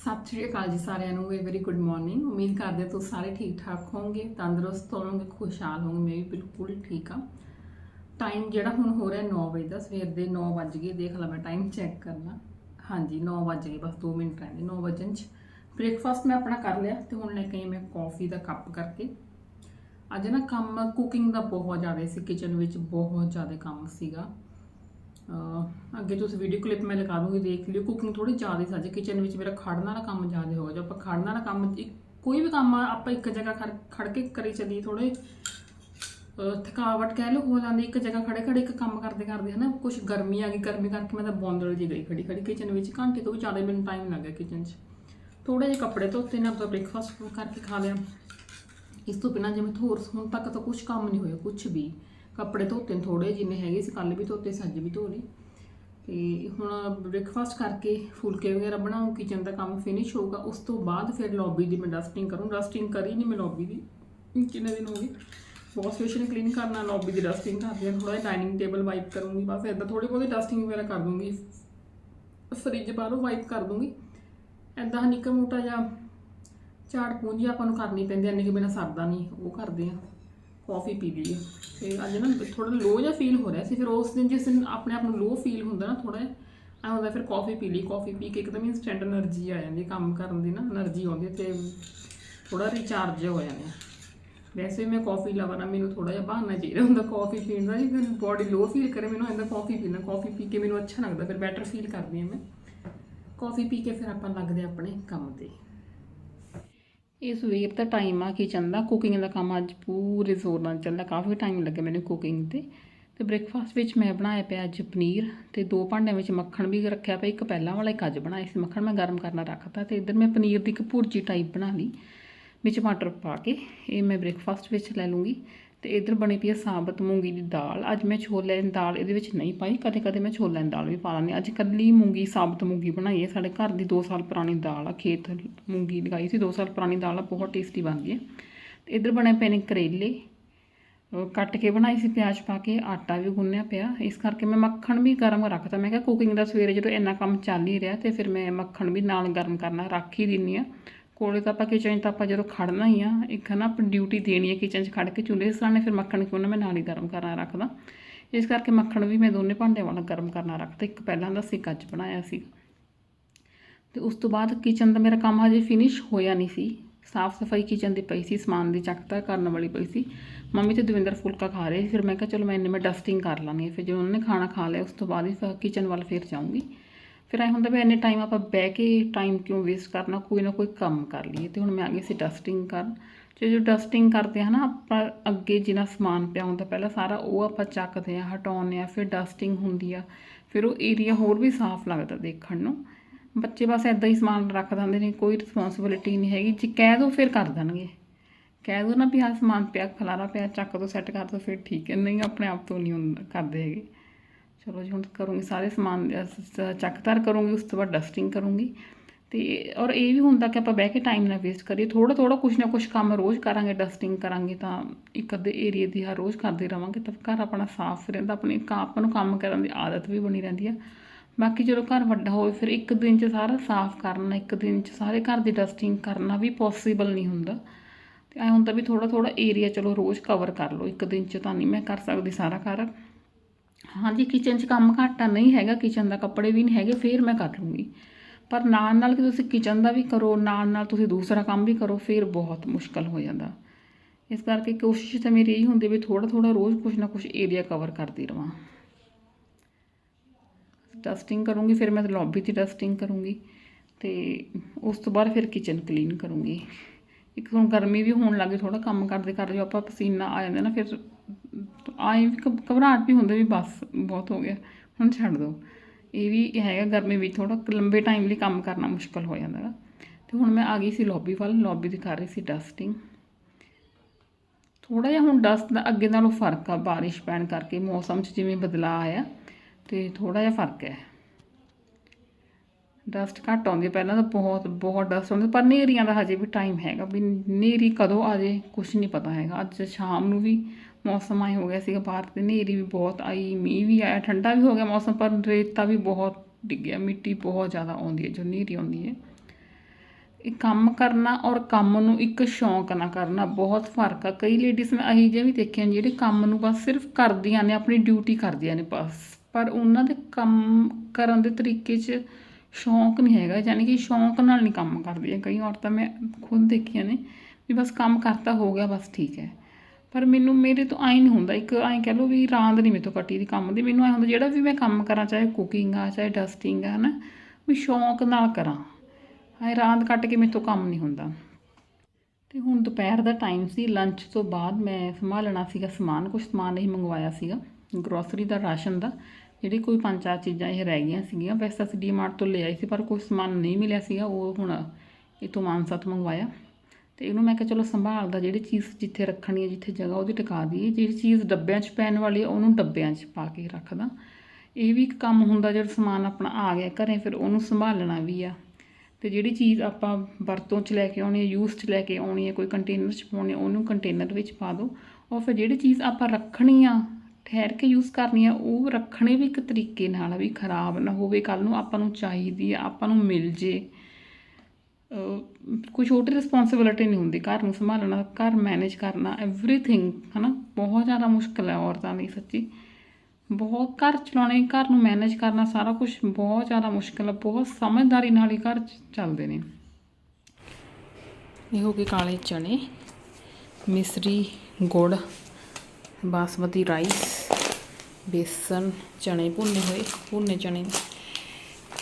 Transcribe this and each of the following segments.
ਸਤਿ ਸ਼੍ਰੀ ਅਕਾਲ ਜੀ ਸਾਰਿਆਂ ਨੂੰ ਵੈਰੀ ਗੁੱਡ ਮਾਰਨਿੰਗ ਉਮੀਦ ਕਰਦੇ ਤੁਸੀਂ ਸਾਰੇ ਠੀਕ ਠਾਕ ਹੋਵੋਗੇ, ਤੰਦਰੁਸਤ ਹੋਵੋਗੇ, ਖੁਸ਼ਹਾਲ ਹੋਵੋਗੇ, ਮੈਂ ਵੀ ਬਿਲਕੁਲ ਠੀਕ ਆ ਟਾਈਮ ਜਿਹੜਾ ਹੁਣ ਹੋ ਰਿਹਾ 9 ਵਜੇ ਦਾ, ਸਵੇਰ ਦੇ 9 ਵੱਜ ਗਏ, ਦੇਖ ਲਾ ਮੈਂ ਟਾਈਮ ਚੈੱਕ ਕਰਨਾ। ਹਾਂਜੀ 9 ਵੱਜ ਗਏ, ਬਸ 2 ਮਿੰਟ ਰਹਿੰਦੇ 9 ਵਜਣ ਚ। ਬ੍ਰੇਕਫਾਸਟ ਮੈਂ ਆਪਣਾ ਕਰ ਲਿਆ ਤੇ ਹੁਣ ਲੈ ਕੇ ਆਈ ਮੈਂ ਕਾਫੀ ਦਾ ਕੱਪ ਕਰਕੇ। ਅੱਜ ਨਾ ਕੰਮ ਕੁਕਿੰਗ ਦਾ ਬਹੁਤ ਜ਼ਿਆਦਾ ਸੀ ਕਿਚਨ ਵਿੱਚ ਬਹੁਤ ਜ਼ਿਆਦਾ ਕੰਮ ਸੀਗਾ। ਅੱਗੇ ਤੁਸੀਂ ਵੀਡੀਓ ਕਲਿੱਪ ਮੈਂ ਲਗਾ ਦੂੰਗੀ, ਦੇਖ ਲਿਓ। ਕੁਕਿੰਗ ਥੋੜੀ ਜ਼ਿਆਦਾ ਸੀ ਅੱਜ ਕਿਚਨ ਵਿੱਚ ਮੇਰਾ ਖੜਨ ਵਾਲਾ ਕੰਮ ਜ਼ਿਆਦਾ ਹੋ ਗਿਆ ਜੋ ਆਪਾਂ ਖੜਨ ਵਾਲਾ ਕੰਮ ਕੋਈ ਵੀ ਕੰਮ ਆਪਾਂ ਇੱਕ ਜਗ੍ਹਾ ਖੜ ਖੜ ਕੇ ਕਰੀ ਚੱਲੀਏ ਥੋੜੇ ਥਕਾਵਟ ਕਹਿ ਲਓ, ਹੋ ਜਾਂਦੀ, ਇੱਕ ਜਗ੍ਹਾ ਖੜੇ ਖੜੇ, ਇੱਕ ਕੰਮ ਕਰਦੇ ਕਰਦੇ, ਹਨਾ? ਕੁਝ ਗਰਮੀ ਆ ਗਈ, ਗਰਮੀ ਕਰਕੇ ਮੈਂ ਤਾਂ ਬੌਂਦਲ ਜੀ ਗਈ ਖੜੀ ਖੜੀ ਕਿਚਨ ਵਿੱਚ। ਘੰਟੇ ਤੋਂ ਵੀ ਜ਼ਿਆਦਾ ਮੈਨੂੰ ਟਾਈਮ ਲੱਗ ਗਿਆ ਕਿਚਨ 'ਚ। ਥੋੜੇ ਜਿਹੇ ਕੱਪੜੇ ਧੋਤੇ ਨੇ, ਆਪਦਾ ਬ੍ਰੇਕਫਾਸਟ ਕਰਕੇ ਖਾ ਲਿਆ। ਇਸ ਤੋਂ ਬਿਨਾਂ ਜਿਵੇਂ ਹੋਰ ਹੁਣ ਤੱਕ ਤਾਂ ਕੁਝ ਕੰਮ ਨਹੀਂ ਹੋਇਆ ਕੁਝ ਵੀ। ਕੱਪੜੇ ਧੋਤੇ ਨੇ ਥੋੜੇ ਜਿੰਨੇ ਹੈਗੇ ਸੀ ਕੱਲ ਵੀ ਧੋਤੇ ਸੀ, ਅੱਜ ਵੀ ਧੋ ਲਏ। ਤੇ ਹੁਣ ਬ੍ਰੇਕਫਾਸਟ ਕਰਕੇ ਫੁਲਕੇ ਵਗੈਰਾ ਬਣਾਉਂ ਕਿਚਨ ਦਾ ਕੰਮ ਫਿਨਿਸ਼ ਹੋਊਗਾ, ਉਸ ਤੋਂ ਬਾਅਦ ਫਿਰ ਲੌਬੀ ਦੀ ਮੈਂ ਡਸਟਿੰਗ ਕਰੂੰ। ਡਸਟਿੰਗ ਕਰੀ ਨਹੀਂ ਮੈਂ ਲੌਬੀ ਦੀ। ਕਿੰਨੇ ਦਿਨ ਹੋ ਗਏ? ਵਾਸ਼ ਬੇਸਿਨ ਕਲੀਨ ਕਰਨਾ ਲੌਬੀ ਦੀ ਡਸਟਿੰਗ ਕਰਦੀ ਹਾਂ ਥੋੜਾ ਜਿਹਾ ਡਾਈਨਿੰਗ ਟੇਬਲ ਵਾਈਪ ਕਰੂੰਗੀ, ਬਸ ਇਦਾਂ ਥੋੜੀ ਬਹੁਤੀ ਡਸਟਿੰਗ ਵਗੈਰਾ ਕਰ ਦੂੰਗੀ। ਫਰਿੱਜ ਬਾਹਰੋਂ ਵਾਈਪ ਕਰ ਦੂੰਗੀ। ਐਦਾਂ ਨਿੱਕਾ ਮੋਟਾ ਜਿਹਾ ਝਾੜ ਪੂੰਜੀ ਆਪਾਂ ਨੂੰ ਕਰਨੀ ਪੈਂਦੀ ਐ ਕਿ ਬਿਨਾ ਸਰਦਾ ਨਹੀਂ ਉਹ ਕਰਦੇ ਆ। ਕਾਫੀ ਪੀ ਲਈ ਆ। ਤੇ ਅੱਜ ਨਾ ਥੋੜਾ ਲੋ ਜਿਹਾ ਫੀਲ ਹੋ ਰਿਹਾ ਸੀ, ਫਿਰ ਉਸ ਦਿਨ ਜਿਸ ਦਿਨ ਆਪਣੇ ਆਪ ਨੂੰ ਲੋ ਫੀਲ ਹੁੰਦਾ ਨਾ ਥੋੜਾ ਐਂ ਹੁੰਦਾ ਫਿਰ ਕਾਫੀ ਪੀ ਲਈ ਕਾਫੀ ਪੀ ਕੇ ਇੱਕਦਮ ਇਨਸਟੈਂਟ એનર્ਜੀ ਆ ਜਾਂਦੀ, ਕੰਮ ਕਰਨ ਦੀ ਨਾ એનર્ਜੀ ਆਉਂਦੀ ਹੈ ਤੇ ਥੋੜਾ ਰੀਚਾਰਜ ਹੋ ਜਾਂਦਾ ਵੈਸੇ ਮੈਂ ਕਾਫੀ ਲਵਰ ਆ ਮੈਨੂੰ ਥੋੜਾ ਜਿਹਾ ਬਹਾਨਾ ਚਾਹੀਦਾ ਹੁੰਦਾ ਕਾਫੀ ਪੀਣ ਦਾ ਜੇ ਬੋਡੀ ਲੋ ਫੀਲ ਕਰੇ ਮੈਨੂੰ ਇਹਦਾ ਕਾਫੀ ਪੀਣਾ ਕਾਫੀ ਪੀ ਕੇ ਮੈਨੂੰ ਅੱਛਾ ਲੱਗਦਾ, ਫਿਰ ਬੈਟਰ ਫੀਲ ਕਰਦੀ ਹਾਂ ਮੈਂ। ਕਾਫੀ ਪੀ ਕੇ ਫਿਰ ਆਪਾਂ ਲੱਗਦੇ ਆਪਣੇ ਕੰਮ ਤੇ। ਇਹ ਸਵੇਰ ਦਾ ਟਾਈਮ ਆ ਕਿਚਨ ਦਾ ਕੁਕਿੰਗ ਦਾ ਕੰਮ ਅੱਜ ਪੂਰੇ ਜ਼ੋਰ ਨਾਲ ਚੱਲਦਾ। ਕਾਫੀ ਟਾਈਮ ਲੱਗਿਆ ਮੈਨੂੰ ਕੁਕਿੰਗ ਤੇ। ਤੇ ਬ੍ਰੇਕਫਾਸਟ ਵਿੱਚ ਮੈਂ ਬਣਾਇਆ ਪਿਆ ਅੱਜ ਪਨੀਰ ਤੇ ਦੋ ਭਾਂਡਿਆਂ ਵਿੱਚ ਮੱਖਣ ਵੀ ਰੱਖਿਆ ਪਿਆ। ਇੱਕ ਪਹਿਲਾਂ ਵਾਲਾ, ਇੱਕ ਅੱਜ ਬਣਾਇਆ ਸੀ ਮੱਖਣ। ਮੈਂ ਗਰਮ ਕਰਨਾ ਰੱਖਤਾ ਤੇ ਇੱਧਰ ਮੈਂ ਪਨੀਰ ਦੀ ਇੱਕ ਭੁਰਜੀ ਟਾਈਪ ਬਣਾ ਲਈ, ਵਿੱਚ ਮਟਰ ਪਾ ਕੇ। ਇਹ ਮੈਂ ਬ੍ਰੇਕਫਾਸਟ ਵਿੱਚ ਲੈ ਲੂੰਗੀ। ਤੇ ਇੱਧਰ ਬਣੀ ਪਈ ਹੈ ਸਾਬਤ ਮੂੰਗੀ ਦੀ ਦਾਲ। ਅੱਜ ਮੈਂ ਛੋਲੇ ਦੀ ਦਾਲ ਇਹਦੇ ਵਿੱਚ ਨਹੀਂ ਪਾਈ ਕਦੇ ਕਦੇ ਮੈਂ ਛੋਲਿਆਂ ਦੀ ਦਾਲ ਵੀ ਪਾ ਲੈਂਦੀ ਹਾਂ। ਅੱਜ ਕੱਲੀ ਮੂੰਗੀ, ਸਾਬਤ ਮੂੰਗੀ ਬਣਾਈ ਹੈ। ਸਾਡੇ ਘਰ ਦੀ 2 ਸਾਲ ਪੁਰਾਣੀ ਦਾਲ ਆ, ਖੇਤ ਮੂੰਗੀ ਲਗਾਈ ਸੀ। 2 ਸਾਲ ਪੁਰਾਣੀ ਦਾਲ ਆ, ਬਹੁਤ ਟੇਸਟੀ ਬਣਦੀ ਹੈ। ਤੇ ਇੱਧਰ ਬਣੇ ਪਏ ਨੇ ਕਰੇਲੇ। ਕੱਟ ਕੇ ਬਣਾਈ ਸੀ, ਪਿਆਜ਼ ਪਾ ਕੇ। ਆਟਾ ਵੀ ਗੁੰਨਿਆ ਪਿਆ। ਇਸ ਕਰਕੇ ਮੈਂ ਮੱਖਣ ਵੀ ਗਰਮ ਰੱਖਤਾ। ਮੈਂ ਕਿਹਾ ਕੁਕਿੰਗ ਦਾ ਸਵੇਰੇ ਜਦੋਂ ਇੰਨਾ ਕੰਮ ਚੱਲ ਹੀ ਰਿਹਾ ਤੇ ਫਿਰ ਮੈਂ ਮੱਖਣ ਵੀ ਨਾਲ ਗਰਮ ਕਰਨਾ ਰੱਖ ਹੀ ਦਿੰਨੀ ਆ ਕੋਲੇ ਤਾਂ ਆਪਾਂ ਕਿਚਨ 'ਚ ਤਾਂ ਆਪਾਂ ਜਦੋਂ ਖੜਨਾ ਹੀ ਆ, ਇੱਕ ਨਾ ਆਪਾਂ ਡਿਊਟੀ ਦੇਣੀ ਹੈ ਕਿਚਨ 'ਚ ਖੜ ਕੇ ਚੁੱਲ੍ਹੇ ਸਾਹਮਣੇ, ਫਿਰ ਮੱਖਣ ਕਿਉਂ ਨਾ ਮੈਂ ਨਾਲ ਹੀ ਗਰਮ ਕਰਨਾ ਰੱਖਦਾ। ਇਸ ਕਰਕੇ ਮੱਖਣ ਵੀ ਮੈਂ ਦੋਨੇ ਭਾਂਡਿਆਂ ਵਾਲਾ ਗਰਮ ਕਰਨਾ ਰੱਖਦਾ। ਇੱਕ ਪਹਿਲਾਂ ਦਾ ਸੀ ਕੱਚ ਬਣਾਇਆ ਸੀ। ਤੇ ਉਸ ਤੋਂ ਬਾਅਦ ਕਿਚਨ ਦਾ ਮੇਰਾ ਕੰਮ ਹਜੇ ਫਿਨਿਸ਼ ਹੋਇਆ ਨਹੀਂ ਸੀ। ਸਾਫ਼ ਸਫ਼ਾਈ ਕਿਚਨ ਦੀ ਪਈ ਸੀ, ਸਮਾਨ ਦੀ ਚੱਕਤਾ ਕਰਨ ਵਾਲੀ ਪਈ ਸੀ। ਮੰਮੀ ਤੇ ਦਵਿੰਦਰ ਫੁਲਕਾ ਖਾ ਰਹੇ ਫਿਰ ਮੈਂ ਕਿਹਾ ਚਲੋ ਮੈਂ ਇੰਨੇ ਮੈਂ ਡਸਟਿੰਗ ਕਰ ਲਾਂਗੀ। ਫਿਰ ਜਦੋਂ ਉਹਨਾਂ ਨੇ ਖਾਣਾ ਖਾ ਲਿਆ, ਉਸ ਤੋਂ ਬਾਅਦ ਹੀ ਫਿਰ ਕਿਚਨ ਵੱਲ ਫਿਰ ਜਾਊਂਗੀ। ਫਿਰ ਐ ਹੁੰਦਾ ਵੀ ਇੰਨੇ ਟਾਈਮ ਆਪਾਂ ਬਹਿ ਕੇ ਟਾਈਮ ਕਿਉਂ ਵੇਸਟ ਕਰਨਾ, ਕੋਈ ਨਾ ਕੋਈ ਕੰਮ ਕਰ ਲਈਏ ਤੇ ਹੁਣ ਮੈਂ ਆ ਗਈ ਸੀ ਡਸਟਿੰਗ ਕਰਨ। ਤੇ ਜੋ ਡਸਟਿੰਗ ਕਰਦੇ ਹਾਂ ਨਾ, ਆਪਾਂ ਅੱਗੇ ਜਿੰਨਾ ਸਮਾਨ ਪਿਆ ਹੁੰਦਾ ਪਹਿਲਾਂ ਸਾਰਾ ਉਹ ਆਪਾਂ ਚੱਕਦੇ ਆ, ਹਟਾਉਂਦੇ ਆ, ਫਿਰ ਡਸਟਿੰਗ ਹੁੰਦੀ ਆ, ਫਿਰ ਉਹ ਏਰੀਆ ਹੋਰ ਵੀ ਸਾਫ਼ ਲੱਗਦਾ ਦੇਖਣ ਨੂੰ। ਬੱਚੇ ਬਸ ਐਦਾਂ ਹੀ ਸਮਾਨ ਰੱਖ ਦਿੰਦੇ ਨੇ, ਕੋਈ ਰਿਸਪੌਂਸਿਬਿਲਿਟੀ ਨਹੀਂ ਹੈਗੀ। ਜੇ ਕਹਿ ਦੋ ਫਿਰ ਕਰ ਦੇਣਗੇ। ਕਹਿ ਦੋ ਨਾ ਵੀ ਆਹ ਸਮਾਨ ਪਿਆ, ਖਲਾਰਾ ਪਿਆ, ਚੱਕ ਦੋ ਸੈੱਟ ਕਰ ਦੋ, ਫਿਰ ਠੀਕ ਹੈ। ਨਹੀਂ, ਆਪਣੇ ਆਪ ਤੋਂ ਨਹੀਂ ਹੁੰਦਾ, ਕਰਦੇ ਹੈਗੇ। ਚਲੋ ਜੀ, ਹੁਣ ਕਰੂੰਗੀ ਸਾਰੇ ਸਮਾਨ ਅਹ ਕਰੂੰਗੀ, ਉਸ ਤੋਂ ਬਾਅਦ ਡਸਟਿੰਗ ਕਰੂੰਗੀ। ਤੇ, ਔਰ ਇਹ ਵੀ ਹੁੰਦਾ ਕਿ ਆਪਾਂ ਬਹਿ ਕੇ ਟਾਈਮ ਨਾ ਵੇਸਟ ਕਰੀਏ। ਥੋੜਾ ਥੋੜਾ ਕੁਛ ਨਾ ਕੁਛ ਕੰਮ ਰੋਜ਼ ਕਰਾਂਗੇ ਡਸਟਿੰਗ ਕਰਾਂਗੇ ਤਾਂ ਇੱਕ ਅੱਧੇ ਏਰੀਆ ਦੀ ਹਰ ਰੋਜ਼ ਕਰਦੇ ਰਵਾਂਗੇ ਤਾਂ ਘਰ ਆਪਣਾ ਸਾਫ਼ ਰਹਿੰਦਾ, ਆਪਣੇ ਕਾ- ਆਪਾਂ ਨੂੰ ਕੰਮ ਕਰਨ ਦੀ ਆਦਤ ਵੀ ਬਣੀ ਰਹਿੰਦੀ ਆ। ਬਾਕੀ ਜਦੋਂ ਘਰ ਵੱਡਾ ਹੋਵੇ, ਫਿਰ ਇੱਕ ਦਿਨ 'ਚ ਸਾਰਾ ਸਾਫ਼ ਕਰਨਾ, ਇੱਕ ਦਿਨ 'ਚ ਸਾਰੇ ਘਰ ਦੀ ਡਸਟਿੰਗ ਕਰਨਾ ਵੀ ਪੋਸੀਬਲ ਨਹੀਂ ਹੁੰਦਾ। ਤੇ ਐ ਹੁੰਦਾ ਵੀ ਥੋੜਾ ਥੋੜਾ ਏਰੀਆ ਚਲੋ ਰੋਜ਼ ਕਵਰ ਕਰ ਲਓ, ਇੱਕ ਦਿਨ 'ਚ ਤਾਂ ਨਹੀਂ ਮੈਂ ਕਰ ਸਕਦੀ ਸਾਰਾ ਘਰ। ਹਾਂਜੀ ਕਿਚਨ 'ਚ ਕੰਮ ਘਾਟਾ ਨਹੀਂ ਹੈਗਾ ਕਿਚਨ ਦਾ, ਕੱਪੜੇ ਵੀ ਨਹੀਂ ਹੈਗੇ, ਫਿਰ ਮੈਂ ਕਰ ਲੂੰਗੀ। ਪਰ ਨਾਲ ਨਾਲ ਕਿ ਤੁਸੀਂ ਕਿਚਨ ਦਾ ਵੀ ਕਰੋ, ਨਾਲ ਨਾਲ ਤੁਸੀਂ ਦੂਸਰਾ ਕੰਮ ਵੀ ਕਰੋ, ਫਿਰ ਬਹੁਤ ਮੁਸ਼ਕਲ ਹੋ ਜਾਂਦਾ। ਇਸ ਕਰਕੇ ਕੋਸ਼ਿਸ਼ ਤਾਂ ਮੇਰੀ ਇਹੀ ਹੁੰਦੀ ਵੀ ਥੋੜਾ ਥੋੜਾ ਰੋਜ਼ ਕੁਝ ਨਾ ਕੁਝ ਏਰੀਆ ਕਵਰ ਕਰਦੀ ਰਵਾਂ। ਡਸਟਿੰਗ ਕਰੂੰਗੀ, ਫਿਰ ਮੈਂ ਲੌਬੀ ਦੀ ਡਸਟਿੰਗ ਕਰੂੰਗੀ ਤੇ ਉਸ ਤੋਂ ਬਾਅਦ ਫਿਰ ਕਿਚਨ ਕਲੀਨ ਕਰੂੰਗੀ। ਇੱਕ ਹੁਣ ਗਰਮੀ ਵੀ ਹੋਣ ਲੱਗੀ ਥੋੜਾ ਕੰਮ ਕਰਦੇ ਕਰਦੇ ਜੋ ਆਪਾਂ ਪਸੀਨਾ ਆ ਜਾਂਦਾ ਨਾ, ਫਿਰ ਆਏ ਵੀ ਘਬ- ਘਬਰਾਹਟ ਵੀ ਹੁੰਦੀ ਵੀ ਬਸ ਬਹੁਤ ਹੋ ਗਿਆ, ਹੁਣ ਛੱਡ ਦੋ। ਇਹ ਵੀ ਹੈਗਾ ਗਰਮੀ ਵਿੱਚ ਥੋੜਾ ਲੰਬੇ ਟਾਈਮ ਲਈ ਕੰਮ ਕਰਨਾ ਮੁਸ਼ਕਲ ਹੋ ਜਾਂਦਾ ਗਾ ਤੇ ਹੁਣ ਮੈਂ ਆ ਗਈ ਸੀ ਲੌਬੀ ਵੱਲ ਲੌਬੀ ਦੀ ਕਰ ਰਹੀ ਸੀ ਡਸਟਿੰਗ ਥੋੜਾ ਜਿਹਾ ਹੁਣ ਡਸਟ ਦਾ ਅੱਗੇ ਨਾਲੋਂ ਫ਼ਰਕ ਆ, ਬਾਰਿਸ਼ ਪੈਣ ਕਰਕੇ ਮੌਸਮ 'ਚ ਜਿਵੇਂ ਬਦਲਾਅ ਆਇਆ, ਤੇ ਥੋੜਾ ਜਿਹਾ ਫ਼ਰਕ ਹੈ। ਡਸਟ ਘੱਟ ਆਉਂਦੀ ਹੈ ਪਹਿਲਾਂ ਤਾਂ ਬਹੁਤ ਬਹੁਤ ਡਸਟ ਆਉਂਦੀ ਪਰ ਨੇਰੀਆਂ ਦਾ ਹਜੇ ਵੀ ਟਾਈਮ ਹੈਗਾ ਵੀ ਨੇਰੀ ਕਦੋਂ ਆ ਜੇ ਕੁਝ ਨਹੀਂ ਪਤਾ ਹੈਗਾ। ਅੱਜ ਸ਼ਾਮ ਨੂੰ ਵੀ ਮੌਸਮ ਆਏ ਹੋ ਗਿਆ ਸੀਗਾ ਬਾਹਰ ਤੇ ਹਨੇਰੀ ਵੀ ਬਹੁਤ ਆਈ, ਮੀਂਹ ਵੀ ਆਇਆ, ਠੰਡਾ ਵੀ ਹੋ ਗਿਆ ਮੌਸਮ, ਪਰ ਰੇਤਾ ਵੀ ਬਹੁਤ ਡਿੱਗਿਆ, ਮਿੱਟੀ ਬਹੁਤ ਜ਼ਿਆਦਾ ਆਉਂਦੀ ਹੈ, ਜੋ ਹਨੇਰੀ ਆਉਂਦੀ ਹੈ। ਇਹ ਕੰਮ ਕਰਨਾ ਔਰ ਕੰਮ ਨੂੰ ਇੱਕ ਸ਼ੌਂਕ ਨਾਲ ਕਰਨਾ ਬਹੁਤ ਫ਼ਰਕ ਆ। ਕਈ ਲੇਡੀਜ਼ ਮੈਂ ਅਹੀ ਜਿਹੇ ਵੀ ਦੇਖੀਆਂ ਜਿਹੜੇ ਕੰਮ ਨੂੰ ਬਸ ਸਿਰਫ ਕਰਦੀਆਂ ਨੇ, ਆਪਣੀ ਡਿਊਟੀ ਕਰਦੀਆਂ ਨੇ ਬਸ। ਪਰ ਉਹਨਾਂ ਦੇ ਕੰਮ ਕਰਨ ਦੇ ਤਰੀਕੇ 'ਚ ਸ਼ੌਂਕ ਨਹੀਂ ਹੈਗਾ, ਯਾਨੀ ਕਿ ਸ਼ੌਂਕ ਨਾਲ ਨਹੀਂ ਕੰਮ ਕਰਦੀਆਂ। ਕਈ ਔਰਤਾਂ ਮੈਂ ਖੁਦ ਦੇਖੀਆਂ ਨੇ ਵੀ ਬਸ ਕੰਮ ਕਰਤਾ ਹੋ ਗਿਆ, ਬਸ ਠੀਕ ਹੈ। ਪਰ ਮੈਨੂੰ ਮੇਰੇ ਤੋਂ ਐਂ ਨਹੀਂ ਹੁੰਦਾ, ਇੱਕ ਐਂ ਕਹਿ ਲਓ ਵੀ ਰਾਂਦ ਨਹੀਂ ਮੇਰੇ ਤੋਂ ਕੱਟੀ ਦੀ ਕੰਮ ਦੀ। ਮੈਨੂੰ ਐਂ ਹੁੰਦਾ ਜਿਹੜਾ ਵੀ ਮੈਂ ਕੰਮ ਕਰਾਂ, ਚਾਹੇ ਕੁਕਿੰਗ ਆ, ਚਾਹੇ ਡਸਟਿੰਗ ਆ, ਹਨਾ ਵੀ ਸ਼ੌਂਕ ਨਾਲ ਕਰਾਂ। ਐਂ ਰਾਂਦ ਕੱਟ ਕੇ ਮੇਰੇ ਤੋਂ ਕੰਮ ਨਹੀਂ ਹੁੰਦਾ। ਤੇ ਹੁਣ ਦੁਪਹਿਰ ਦਾ ਟਾਈਮ ਸੀ ਲੰਚ ਤੋਂ ਬਾਅਦ ਮੈਂ ਸੰਭਾਲਣਾ ਸੀਗਾ ਸਮਾਨ ਕੁਝ ਸਮਾਨ ਇਹ ਮੰਗਵਾਇਆ ਸੀਗਾ ਗਰੋਸਰੀ ਦਾ, ਰਾਸ਼ਨ ਦਾ, ਜਿਹੜੀ ਕੋਈ ਪੰਜ ਚਾਰ ਚੀਜ਼ਾਂ ਇਹ ਰਹਿ ਗਈਆਂ ਸੀਗੀਆਂ, ਵੈਸੇ ਤਾਂ ਅਸੀਂ ਡੀਮਾਰਟ ਤੋਂ ਲੈ ਆਈ ਸੀ, ਪਰ ਕੋਈ ਸਮਾਨ ਨਹੀਂ ਮਿਲਿਆ ਸੀਗਾ, ਉਹ ਹੁਣ ਇਹ ਤੋਂ ਮਾਨਸਾ ਤੋਂ ਮੰਗਵਾਇਆ। ਤੇ ਇਹਨੂੰ ਮੈਂ ਕਿਹਾ ਚਲੋ ਸੰਭਾਲਦਾ ਜਿਹੜੀ ਚੀਜ਼ ਜਿੱਥੇ ਰੱਖਣੀ ਹੈ, ਜਿੱਥੇ ਜਗ੍ਹਾ ਉਹਦੀ ਟਿਕਾ ਦਈਏ। ਜਿਹੜੀ ਚੀਜ਼ ਡੱਬਿਆਂ 'ਚ ਪੈਣ ਵਾਲੀ ਹੈ ਉਹਨੂੰ ਡੱਬਿਆਂ 'ਚ ਪਾ ਕੇ ਰੱਖਦਾ। ਇਹ ਵੀ ਇੱਕ ਕੰਮ ਹੁੰਦਾ, ਜਿਹੜਾ ਸਮਾਨ ਆਪਣਾ ਆ ਗਿਆ ਘਰੇ, ਫਿਰ ਉਹਨੂੰ ਸੰਭਾਲਣਾ ਵੀ ਆ। ਤੇ ਜਿਹੜੀ ਚੀਜ਼ ਆਪਾਂ ਵਰਤੋਂ 'ਚ ਲੈ ਕੇ ਆਉਣੀ ਹੈ, ਯੂਜ਼ 'ਚ ਲੈ ਕੇ ਆਉਣੀ ਹੈ, ਕੋਈ ਕੰਟੇਨਰ 'ਚ ਪਾਉਣੀ ਹੈ, ਉਹਨੂੰ ਕੰਟੇਨਰ ਵਿੱਚ ਪਾ ਦਿਓ ਉਹ ਫਿਰ ਜਿਹੜੀ ਚੀਜ਼ ਆਪਾਂ ਰੱਖਣੀ ਆ, ਠਹਿਰ ਕੇ ਯੂਜ਼ ਕਰਨੀ ਆ, ਉਹ ਰੱਖਣੇ ਵੀ ਇੱਕ ਤਰੀਕੇ ਨਾਲ ਆ ਵੀ ਖਰਾਬ ਨਾ ਹੋਵੇ ਕੱਲ ਨੂੰ ਆਪਾਂ ਨੂੰ ਚਾਹੀਦੀ ਆ, ਆਪਾਂ ਨੂੰ ਮਿਲ ਜੇ। ਕੋਈ ਛੋਟੀ ਰਿਸਪੌਂਸਿਬਿਲਿਟੀ ਨਹੀਂ ਹੁੰਦੀ, ਘਰ ਨੂੰ ਸੰਭਾਲਣਾ, ਘਰ ਮੈਨੇਜ ਕਰਨਾ ਐਵਰੀਥਿੰਗ ਹਨਾ? ਬਹੁਤ ਜ਼ਿਆਦਾ ਮੁਸ਼ਕਲ ਹੈ ਔਰਤਾਂ ਲਈ ਸੱਚੀ। ਬਹੁਤ ਘਰ ਚਲਾਉਣੇ, ਘਰ ਨੂੰ ਮੈਨੇਜ ਕਰਨਾ, ਸਾਰਾ ਕੁਝ ਬਹੁਤ ਜ਼ਿਆਦਾ ਮੁਸ਼ਕਲ ਹੈ, ਬਹੁਤ ਸਮਝਦਾਰੀ ਨਾਲ ਹੀ ਘਰ ਚ- ਚੱਲਦੇ ਨੇ। ਇਹ ਹੋ ਗਏ ਕਾਲੇ ਚਣੇ ਮਿਸਰੀ, ਗੁੜ, ਬਾਸਮਤੀ ਰਾਈਸ, ਬੇਸਨ ਚਣੇ ਭੁੰਨੇ ਹੋਏ, ਭੁੰਨੇ ਚਣੇ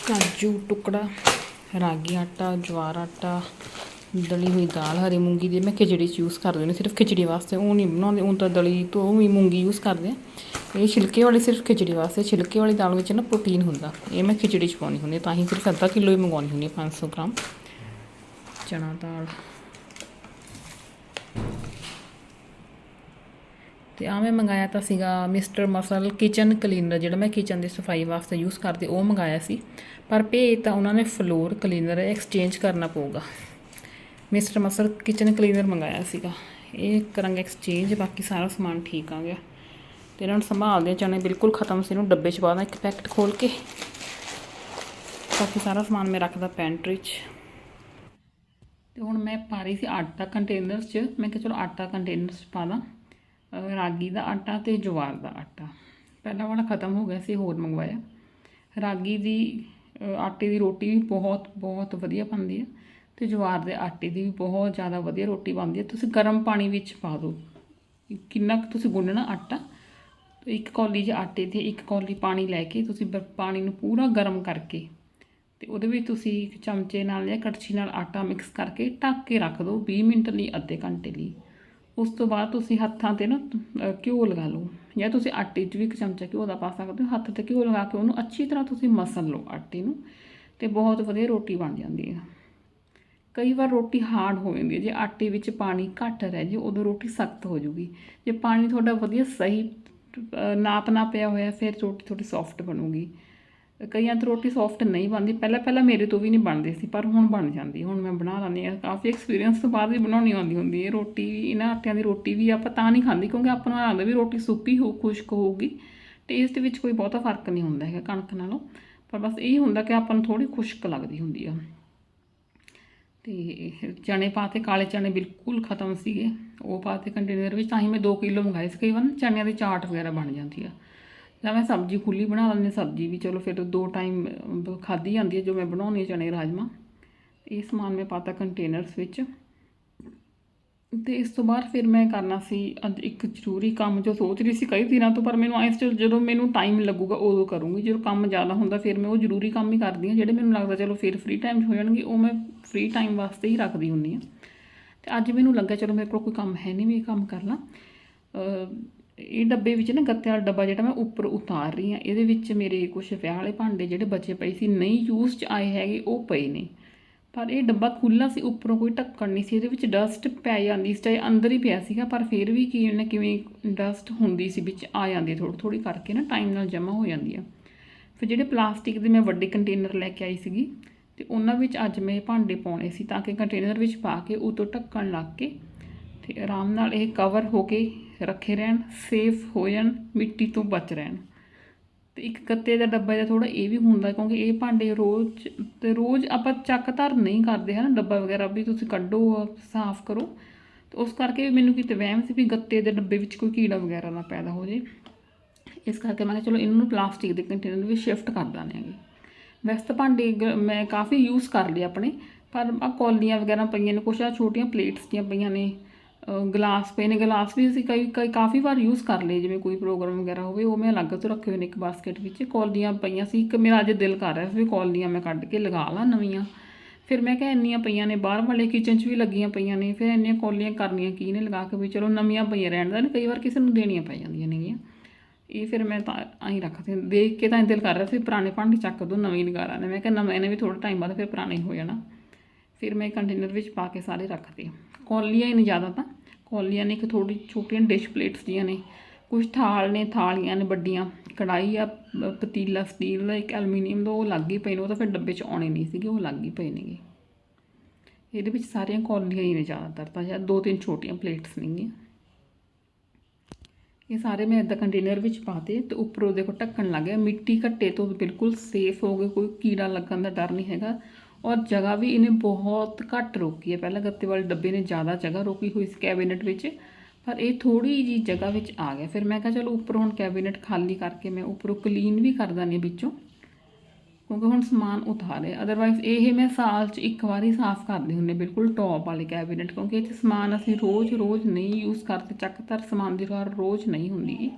ਕਾਜੂ, ਟੁਕੜਾ। ਰਾਗੀ ਆਟਾ ਜਵਾਰ ਆਟਾ ਦਲੀ ਹੋਈ ਦਾਲ ਹਰੀ ਮੂੰਗੀ ਦੀ। ਮੈਂ ਖਿਚੜੀ ਚ ਯੂਜ਼ ਕਰਦੇ ਨੇ ਸਿਰਫ ਖਿਚੜੀ ਵਾਸਤੇ। ਉਹ ਨਹੀਂ ਬਣਾਉਂਦੇ ਉਹ ਤਾਂ ਦਲੀ ਤੋਂ ਵੀ ਮੂੰਗੀ ਯੂਜ਼ ਕਰਦੇ। ਆ ਇਹ ਛਿਲਕੇ ਵਾਲੀ ਸਿਰਫ ਖਿਚੜੀ ਵਾਸਤੇ। ਛਿਲਕੇ ਵਾਲੀ ਦਾਲ ਵਿੱਚ ਨਾ ਪ੍ਰੋਟੀਨ ਹੁੰਦਾ। ਇਹ ਮੈਂ ਖਿਚੜੀ ਚ ਪਾਉਣੀ ਹੁੰਦੀ ਹੈ, ਤਾਂ ਹੀ ਸਿਰਫ ਅੱਧਾ ਕਿਲੋ ਹੀ ਮੰਗਵਾਉਣੀ ਹੁੰਦੀ ਹੈ 500 ਗ੍ਰਾਮ। ਚਨਾ ਦਾਲ। ਤੇ ਆ ਮੈਂ ਮੰਗਾਇਆ ਤਾਂ ਸੀਗਾ ਮਿਸਟਰ ਮਸਲ ਕਿਚਨ ਕਲੀਨਰ ਜਿਹੜਾ ਮੈਂ ਕਿਚਨ ਦੀ ਸਫ਼ਾਈ ਵਾਸਤੇ ਯੂਜ਼ ਕਰਦੀ ਉਹ ਮੰਗਾਇਆ ਸੀ। ਪਰ ਭੇਜ ਤਾਂ ਉਹਨਾਂ ਨੇ ਫਲੋਰ ਕਲੀਨਰ ਐਕਸਚੇਂਜ ਕਰਨਾ ਪਊਗਾ। ਮਿਸਟਰ ਮਸਰ ਕਿਚਨ ਕਲੀਨਰ ਮੰਗਾਇਆ ਸੀਗਾ। ਇਹ ਕਰਾਂਗੇ ਐਕਸਚੇਂਜ ਬਾਕੀ ਸਾਰਾ ਸਮਾਨ ਠੀਕ ਆ ਗਿਆ। ਤੇ ਇਹਨਾਂ ਨੂੰ ਸੰਭਾਲਦੇ ਚਣੇ ਬਿਲਕੁਲ ਖਤਮ ਸੀ, ਇਹਨੂੰ ਡੱਬੇ 'ਚ ਪਾ ਦਾਂ ਇੱਕ ਪੈਕਟ ਖੋਲ ਕੇ। ਬਾਕੀ ਸਾਰਾ ਸਮਾਨ ਮੈਂ ਰੱਖਦਾ ਪੈਂਟਰੀ 'ਚ। ਤੇ ਹੁਣ ਮੈਂ ਪਾ ਰਹੀ ਸੀ ਆਟਾ ਕੰਟੇਨਰ 'ਚ। ਮੈਂ ਕਿਹਾ ਚਲੋ ਆਟਾ ਕੰਟੇਨਰ 'ਚ ਪਾ ਦਾਂ ਰਾਗੀ ਦਾ ਆਟਾ ਤੇ ਜਵਾਰ ਦਾ ਆਟਾ। ਪਹਿਲਾ ਵਾਲਾ ਖਤਮ ਹੋ ਗਿਆ ਸੀ, ਹੋਰ ਮੰਗਵਾਇਆ। ਰਾਗੀ ਦੀ ਆਟੇ ਦੀ ਰੋਟੀ ਵੀ ਬਹੁਤ ਬਹੁਤ ਵਧੀਆ ਬਣਦੀ ਹੈ ਤੇ ਜਵਾਰ ਦੇ ਆਟੇ ਦੀ ਵੀ ਬਹੁਤ ਜ਼ਿਆਦਾ ਵਧੀਆ ਰੋਟੀ ਬਣਦੀ ਹੈ ਤੁਸੀਂ ਗਰਮ ਪਾਣੀ ਵਿੱਚ ਪਾ ਦਿਓ ਕਿੰਨਾ ਕੁ ਤੁਸੀਂ ਗੁੰਨਣਾ ਆਟਾ? ਇੱਕ ਕੌਲੀ ਚ ਆਟੇ ਤੇ ਇੱਕ ਕੌਲੀ ਪਾਣੀ ਲੈ ਕੇ ਤੁਸੀਂ ਬ- ਪਾਣੀ ਨੂੰ ਪੂਰਾ ਗਰਮ ਕਰਕੇ ਤੇ ਉਹਦੇ ਵਿੱਚ ਤੁਸੀਂ ਇੱਕ ਚਮਚੇ ਨਾਲ ਜਾਂ ਕੜਛੀ ਨਾਲ ਆਟਾ ਮਿਕਸ ਕਰਕੇ ਢੱਕ ਕੇ ਰੱਖ ਦਿਓ 20 ਮਿੰਟ ਲਈ, ਅੱਧੇ ਘੰਟੇ ਲਈ। ਉਸ ਤੋਂ ਬਾਅਦ ਤੁਸੀਂ ਹੱਥਾਂ ਤੇ ਨਾ ਘਿਓ ਲਗਾ ਲਓ। ਜਾਂ ਤੁਸੀਂ ਆਟੇ 'ਚ ਵੀ ਇੱਕ ਚਮਚਾ ਘਿਓ ਦਾ ਪਾ ਸਕਦੇ ਹੋ। ਹੱਥ ਤੇ ਘਿਓ ਲਗਾ ਕੇ ਉਹਨੂੰ ਅੱਛੀ ਤਰ੍ਹਾਂ ਤੁਸੀਂ ਮਸਲ ਲਓ ਆਟੇ ਨੂੰ ਤੇ ਬਹੁਤ ਵਧੀਆ ਰੋਟੀ ਬਣ ਜਾਂਦੀ ਹੈ। ਕਈ ਵਾਰ ਰੋਟੀ ਹਾਰਡ ਹੋ ਜਾਂਦੀ ਹੈ। ਜੇ ਆਟੇ ਵਿੱਚ ਪਾਣੀ ਘੱਟ ਰਹਿ ਜੇ, ਉਦੋਂ ਰੋਟੀ ਸਖਤ ਹੋ ਜੂਗੀ। ਜੇ ਪਾਣੀ ਤੁਹਾਡਾ ਵਧੀਆ ਸਹੀ ਨਾਪ ਨਾ ਪਿਆ ਹੋਇਆ, ਫਿਰ ਰੋਟੀ ਥੋੜੀ ਸੌਫਟ ਬਣੂਗੀ। ਕਈਆਂ ਤੋਂ ਰੋਟੀ ਸੌਫਟ ਨਹੀਂ ਬਣਦੀ। ਪਹਿਲਾਂ ਪਹਿਲਾਂ ਮੇਰੇ ਤੋਂ ਵੀ ਨਹੀਂ ਬਣਦੀ ਸੀ, ਪਰ ਹੁਣ ਬਣ ਜਾਂਦੀ। ਹੁਣ ਮੈਂ ਬਣਾ ਲੈਂਦੀ ਹਾਂ। ਕਾਫੀ ਐਕਸਪੀਰੀਅੰਸ ਤੋਂ ਬਾਅਦ ਵੀ ਬਣਾਉਣੀ ਆਉਂਦੀ ਹੁੰਦੀ ਹੈ। ਰੋਟੀ ਇਹਨਾਂ ਆਟਿਆਂ ਦੀ ਰੋਟੀ ਵੀ ਆਪਾਂ ਤਾਂ ਨਹੀਂ ਖਾਂਦੀ, ਕਿਉਂਕਿ ਆਪਾਂ ਨੂੰ ਆਉਂਦਾ ਵੀ ਰੋਟੀ ਸੁੱਕੀ ਹੋ, ਖੁਸ਼ਕ ਹੋਊਗੀ। ਟੇਸਟ ਵਿੱਚ ਕੋਈ ਬਹੁਤਾ ਫ਼ਰਕ ਨਹੀਂ ਹੁੰਦਾ ਹੈਗਾ ਕਣਕ ਨਾਲੋਂ। ਪਰ ਬਸ ਇਹ ਹੁੰਦਾ ਕਿ ਆਪਾਂ ਨੂੰ ਥੋੜੀ ਖੁਸ਼ਕ ਲੱਗਦੀ ਹੁੰਦੀ ਆ। ਤੇ ਚਨੇ ਪਾਤੇ ਕਾਲੇ ਚਣੇ ਬਿਲਕੁਲ ਖਤਮ ਸੀਗੇ। ਉਹ ਪਾਤੇ ਕੰਟੇਨਰ ਵਿੱਚ ਤਾਂ ਹੀ ਮੈਂ 2 ਕਿਲੋ ਮੰਗਾਏ ਸੀ। ਕਈ ਵਾਰ ਚਣਿਆਂ ਦੀ ਚਾਟ ਵਗੈਰਾ ਬਣ ਜਾਂਦੀ ਆ। ਜਾਂ ਮੈਂ ਸਬਜ਼ੀ ਖੁੱਲੀ ਬਣਾ ਲੈਂਦੀ ਸਬਜ਼ੀ ਵੀ ਚਲੋ ਫਿਰ ਦੋ ਟਾਈਮ ਖਾਧੀ ਜਾਂਦੀ ਹੈ ਜੋ ਮੈਂ ਬਣਾਉਣੀ ਹੈ ਚਨੇ ਰਾਜਮਾ ਇਹ ਸਮਾਨ ਮੈਂ ਪਾਤਾ ਕੰਟੇਨਰਸ ਵਿੱਚ। ਤੇ ਇਸ ਤੋਂ ਬਾਅਦ ਫਿਰ ਮੈਂ ਕਰਨਾ ਸੀ, ਅੱਜ ਇੱਕ ਜ਼ਰੂਰੀ ਕੰਮ ਜੋ ਸੋਚ ਰਹੀ ਸੀ ਕਈ ਦਿਨਾਂ ਤੋਂ, ਪਰ ਮੈਨੂੰ ਐਸ ਜਦੋਂ ਮੈਨੂੰ ਟਾਈਮ ਲੱਗੂਗਾ ਉਦੋਂ ਕਰੂੰਗੀ। ਜਦੋਂ ਕੰਮ ਜ਼ਿਆਦਾ ਹੁੰਦਾ ਫਿਰ ਮੈਂ ਉਹ ਜ਼ਰੂਰੀ ਕੰਮ ਹੀ ਕਰਦੀ ਹਾਂ, ਜਿਹੜੇ ਮੈਨੂੰ ਲੱਗਦਾ ਚਲੋ ਫਿਰ ਫ੍ਰੀ ਟਾਈਮ 'ਚ ਹੋ ਜਾਣਗੇ, ਉਹ ਮੈਂ ਫ੍ਰੀ ਟਾਈਮ ਵਾਸਤੇ ਹੀ ਰੱਖਦੀ ਹੁੰਦੀ ਹਾਂ। ਤੇ ਅੱਜ ਮੈਨੂੰ ਲੱਗਾ ਚਲੋ ਮੇਰੇ ਕੋਲ ਕੋਈ ਕੰਮ ਹੈ ਨਹੀਂ, ਵੀ ਇਹ ਕੰਮ ਕਰ ਲਾਂ। ਇਹ ਡੱਬੇ ਵਿੱਚ ਨਾ ਗੱਤੇ ਵਾਲਾ ਡੱਬਾ ਜਿਹੜਾ ਮੈਂ ਉੱਪਰ ਉਤਾਰ ਰਹੀ ਹਾਂ, ਇਹਦੇ ਵਿੱਚ ਮੇਰੇ ਕੁਝ ਵਿਆਹ ਵਾਲੇ ਭਾਂਡੇ ਜਿਹੜੇ ਬਚੇ ਪਏ ਸੀ, ਨਹੀਂ ਯੂਜ਼ 'ਚ ਆਏ ਹੈਗੇ, ਉਹ ਪਏ ਨੇ। ਪਰ ਇਹ ਡੱਬਾ ਖੁੱਲਾ ਸੀ, ਉੱਪਰੋਂ ਕੋਈ ਢੱਕਣ ਨਹੀਂ ਸੀ, ਇਹਦੇ ਵਿੱਚ ਡਸਟ ਪੈ ਜਾਂਦੀ ਸੀ, ਚਾਹੇ ਅੰਦਰ ਹੀ ਪਿਆ ਸੀਗਾ, ਪਰ ਫਿਰ ਵੀ ਕੀ ਨਾ ਕਿਵੇਂ ਡਸਟ ਹੁੰਦੀ ਸੀ, ਵਿੱਚ ਆ ਜਾਂਦੀ ਥੋੜੀ ਥੋੜੀ ਕਰਕੇ ਨਾ ਟਾਈਮ ਨਾਲ ਜਮ੍ਹਾਂ ਹੋ ਜਾਂਦੀ ਆ। ਫਿਰ ਜਿਹੜੇ ਪਲਾਸਟਿਕ ਦੇ ਮੈਂ ਵੱਡੇ ਕੰਟੇਨਰ ਲੈ ਕੇ ਆਈ ਸੀਗੀ, ਤੇ ਉਹਨਾਂ ਵਿੱਚ ਅੱਜ ਮੈਂ ਇਹ ਭਾਂਡੇ ਪਾਉਣੇ ਸੀ, ਤਾਂ ਕਿ ਕੰਟੇਨਰ ਵਿੱਚ ਪਾ ਕੇ ਉਤੋਂ ਢੱਕਣ ਲੱਗ ਕੇ, ਤੇ ਆਰਾਮ ਨਾਲ ਇਹ ਕਵਰ ਹੋ ਕੇ ਰੱਖੇ ਰਹਿਣ ਸੇਫ ਹੋ ਜਾਣ, ਮਿੱਟੀ ਤੋਂ ਬਚ ਰਹਿਣ। ਤੇ ਇੱਕ ਗੱਤੇ ਦਾ ਡੱਬਾ ਦਾ ਥੋੜਾ ਇਹ ਵੀ ਹੁੰਦਾ ਕਿਉਂਕਿ ਇਹ ਭਾਂਡੇ ਰੋਜ਼ ਤੇ ਰੋਜ਼ ਆਪਾਂ ਚੱਕ ਧਰ ਨਹੀਂ ਕਰਦੇ ਹਨ, ਡੱਬਾ ਵਗੈਰਾ ਵੀ ਤੁਸੀਂ ਕੱਢੋ, ਸਾਫ਼ ਕਰੋ। ਤੇ ਉਸ ਕਰਕੇ ਵੀ ਮੈਨੂੰ ਕਿਤੇ ਵਹਿਮ ਸੀ ਵੀ ਗੱਤੇ ਦੇ ਡੱਬੇ ਵਿੱਚ ਕੋਈ ਕੀੜਾ ਵਗੈਰਾ ਨਾ ਪੈਦਾ ਹੋ ਜੇ। ਇਸ ਕਰਕੇ ਮੈਂ ਕਿਹਾ ਚਲੋ ਇਹਨਾਂ ਨੂੰ ਪਲਾਸਟਿਕ ਦੇ ਕੰਟੇਨਰ ਵਿੱਚ ਸ਼ਿਫਟ ਕਰ ਦਾਂਗੇ ਹੈਗੇ ਵੈਸੇ ਤਾਂ ਭਾਂਡੇ ਗ- ਮੈਂ ਕਾਫੀ ਯੂਜ਼ ਕਰ ਲਏ ਆਪਣੇ, ਪਰ ਆ ਕੌਲੀਆਂ ਵਗੈਰਾ ਪਈਆਂ ਨੇ, ਕੁਛ ਆ ਛੋਟੀਆਂ ਪਲੇਟਸ ਦੀਆਂ ਪਈਆਂ ਨੇ। ਗਲਾਸ ਪਏ ਨੇ। ਗਲਾਸ ਵੀ ਅਸੀਂ ਕਈ ਕਈ ਕਾਫੀ ਵਾਰ ਯੂਜ਼ ਕਰ ਲਏ, ਜਿਵੇਂ ਕੋਈ ਪ੍ਰੋਗਰਾਮ ਵਗੈਰਾ ਹੋਵੇ, ਉਹ ਮੈਂ ਅਲੱਗ ਤੋਂ ਰੱਖੇ ਹੋਏ ਨੇ ਇੱਕ ਬਾਸਕਟ ਵਿੱਚ। ਕੌਲੀਆਂ ਪਈਆਂ ਸੀ, ਇੱਕ ਮੇਰਾ ਅੱਜ ਦਿਲ ਕਰ ਰਿਹਾ ਸੀ ਵੀ ਕੌਲੀਆਂ ਮੈਂ ਕੱਢ ਕੇ ਲਗਾ ਲਾਂ ਨਵੀਆਂ। ਫਿਰ ਮੈਂ ਕਿਹਾ ਇੰਨੀਆਂ ਪਈਆਂ ਨੇ, ਬਾਹਰ ਵਾਲੇ ਕਿਚਨ 'ਚ ਵੀ ਲੱਗੀਆਂ ਪਈਆਂ ਨੇ। ਫਿਰ ਇੰਨੀਆਂ ਕੌਲੀਆਂ ਕਰਨੀਆਂ ਕੀ ਨੇ ਲਗਾ ਕੇ ਵੀ ਚਲੋ ਨਵੀਆਂ ਪਈਆਂ ਰਹਿਣ ਦਾ। ਕਈ ਵਾਰ ਕਿਸੇ ਨੂੰ ਦੇਣੀਆਂ ਪੈ ਜਾਂਦੀਆਂ ਨੇਗੀਆਂ। ਇਹ ਫਿਰ ਮੈਂ ਤਾਂ ਆਈ ਰੱਖਦੀ ਦੇਖ ਕੇ ਤਾਂ ਦਿਲ ਕਰ ਰਿਹਾ ਸੀ, ਪੁਰਾਣੇ ਭਾਂਡੇ ਚੱਕ ਦੋ, ਨਵੀਂ ਲਗਾ ਨੇ ਮੈਂ ਕਿਹਾ ਨਵੇਂ ਨੇ ਵੀ ਥੋੜਾ ਟਾਈਮ ਬਾਅਦ ਫਿਰ ਪੁਰਾਣੇ ਹੋ ਜਾਣਾ। ਫਿਰ ਮੈਂ ਕੰਟੇਨਰ ਵਿੱਚ ਪਾ ਕੇ ਸਾਰੇ ਰੱਖਦੇ ਕੌਲੀਆਂ ਹੀ ਨਹੀਂ ਜ਼ਿਆਦਾ ਤਾਂ। ਕੌਲੀਆਂ ਨੇ ਇੱਕ ਥੋੜੀ ਛੋਟੀਆਂ ਡਿਸ਼ ਪਲੇਟਸ ਦੀਆਂ ਨੇ। ਕੁਝ ਥਾਲ ਨੇ, ਥਾਲੀਆਂ ਨੇ ਵੱਡੀਆਂ। ਕੜਾਈ ਆ, ਪਤੀਲਾ ਸਟੀਲ ਦਾ ਇੱਕ ਐਲੂਮੀਨੀਅਮ ਦਾ, ਉਹ ਲੱਗ ਹੀ ਪਏ ਨੇ। ਉਹ ਤਾਂ ਫਿਰ ਡੱਬੇ 'ਚ ਆਉਣੇ ਨਹੀਂ ਸੀਗੇ, ਉਹ ਲੱਗ ਹੀ ਪਏ ਨੇਗੇ। ਇਹਦੇ ਵਿੱਚ ਸਾਰੀਆਂ ਕੌਲੀਆਂ ਹੀ ਨੇ ਜ਼ਿਆਦਾਤਰ ਤਾਂ, ਜਾਂ ਦੋ ਤਿੰਨ ਛੋਟੀਆਂ ਪਲੇਟਸ ਨੇਗੀਆਂ। ਇਹ ਸਾਰੇ ਮੈਂ ਇਦਾਂ ਕੰਟੇਨਰ ਵਿੱਚ ਪਾਤੇ ਤੇ ਉੱਪਰੋਂ ਦੇਖੋ ਢੱਕਣ ਲੱਗ ਗਿਆ। ਮਿੱਟੀ ਘੱਟੇ ਤੋਂ ਬਿਲਕੁਲ ਸੇਫ ਹੋ ਗਏ, ਕੋਈ ਕੀੜਾ ਲੱਗਣ ਦਾ ਡਰ ਨਹੀਂ ਹੈਗਾ। ਔਰ ਜਗ੍ਹਾ ਵੀ ਇਹਨੇ ਬਹੁਤ ਘੱਟ ਰੋਕੀ ਹੈ। ਪਹਿਲਾਂ ਗੱਤੇ ਵਾਲੇ ਡੱਬੇ ਨੇ ਜ਼ਿਆਦਾ ਜਗ੍ਹਾ ਰੋਕੀ ਹੋਈ ਸੀ ਕੈਬਿਨਟ ਵਿੱਚ, ਪਰ ਇਹ ਥੋੜੀ ਜੀ ਜਗ੍ਹਾ ਵਿੱਚ ਆ ਗਿਆ। ਫਿਰ ਮੈਂ ਕਿਹਾ, ਚਲੋ, ਉੱਪਰ ਹੁਣ ਕੈਬਿਨਟ ਖਾਲੀ ਕਰਕੇ ਮੈਂ ਉੱਪਰੋਂ ਕਲੀਨ ਵੀ ਕਰ ਦਾਂਗੀ ਵਿੱਚੋਂ, ਕਿਉਂਕਿ ਹੁਣ ਸਮਾਨ ਉਤਾਰੇ ਅਦਰਵਾਈਜ਼ ਇਹ ਮੈਂ ਸਾਲ 'ਚ ਇੱਕ ਵਾਰੀ ਸਾਫ਼ ਕਰਦੇ ਹੁੰਦੇ ਬਿਲਕੁਲ ਟੌਪ ਵਾਲੇ ਕੈਬਿਨਟ, ਕਿਉਂਕਿ ਇਹ 'ਚ ਸਮਾਨ ਅਸੀਂ ਰੋਜ਼-ਰੋਜ਼ ਨਹੀਂ ਯੂਜ਼ ਕਰਦੇ ਚੱਕਤਰ ਸਮਾਨ ਦੀ ਵਾਰ ਰੋਜ਼ ਨਹੀਂ ਹੁੰਦੀ।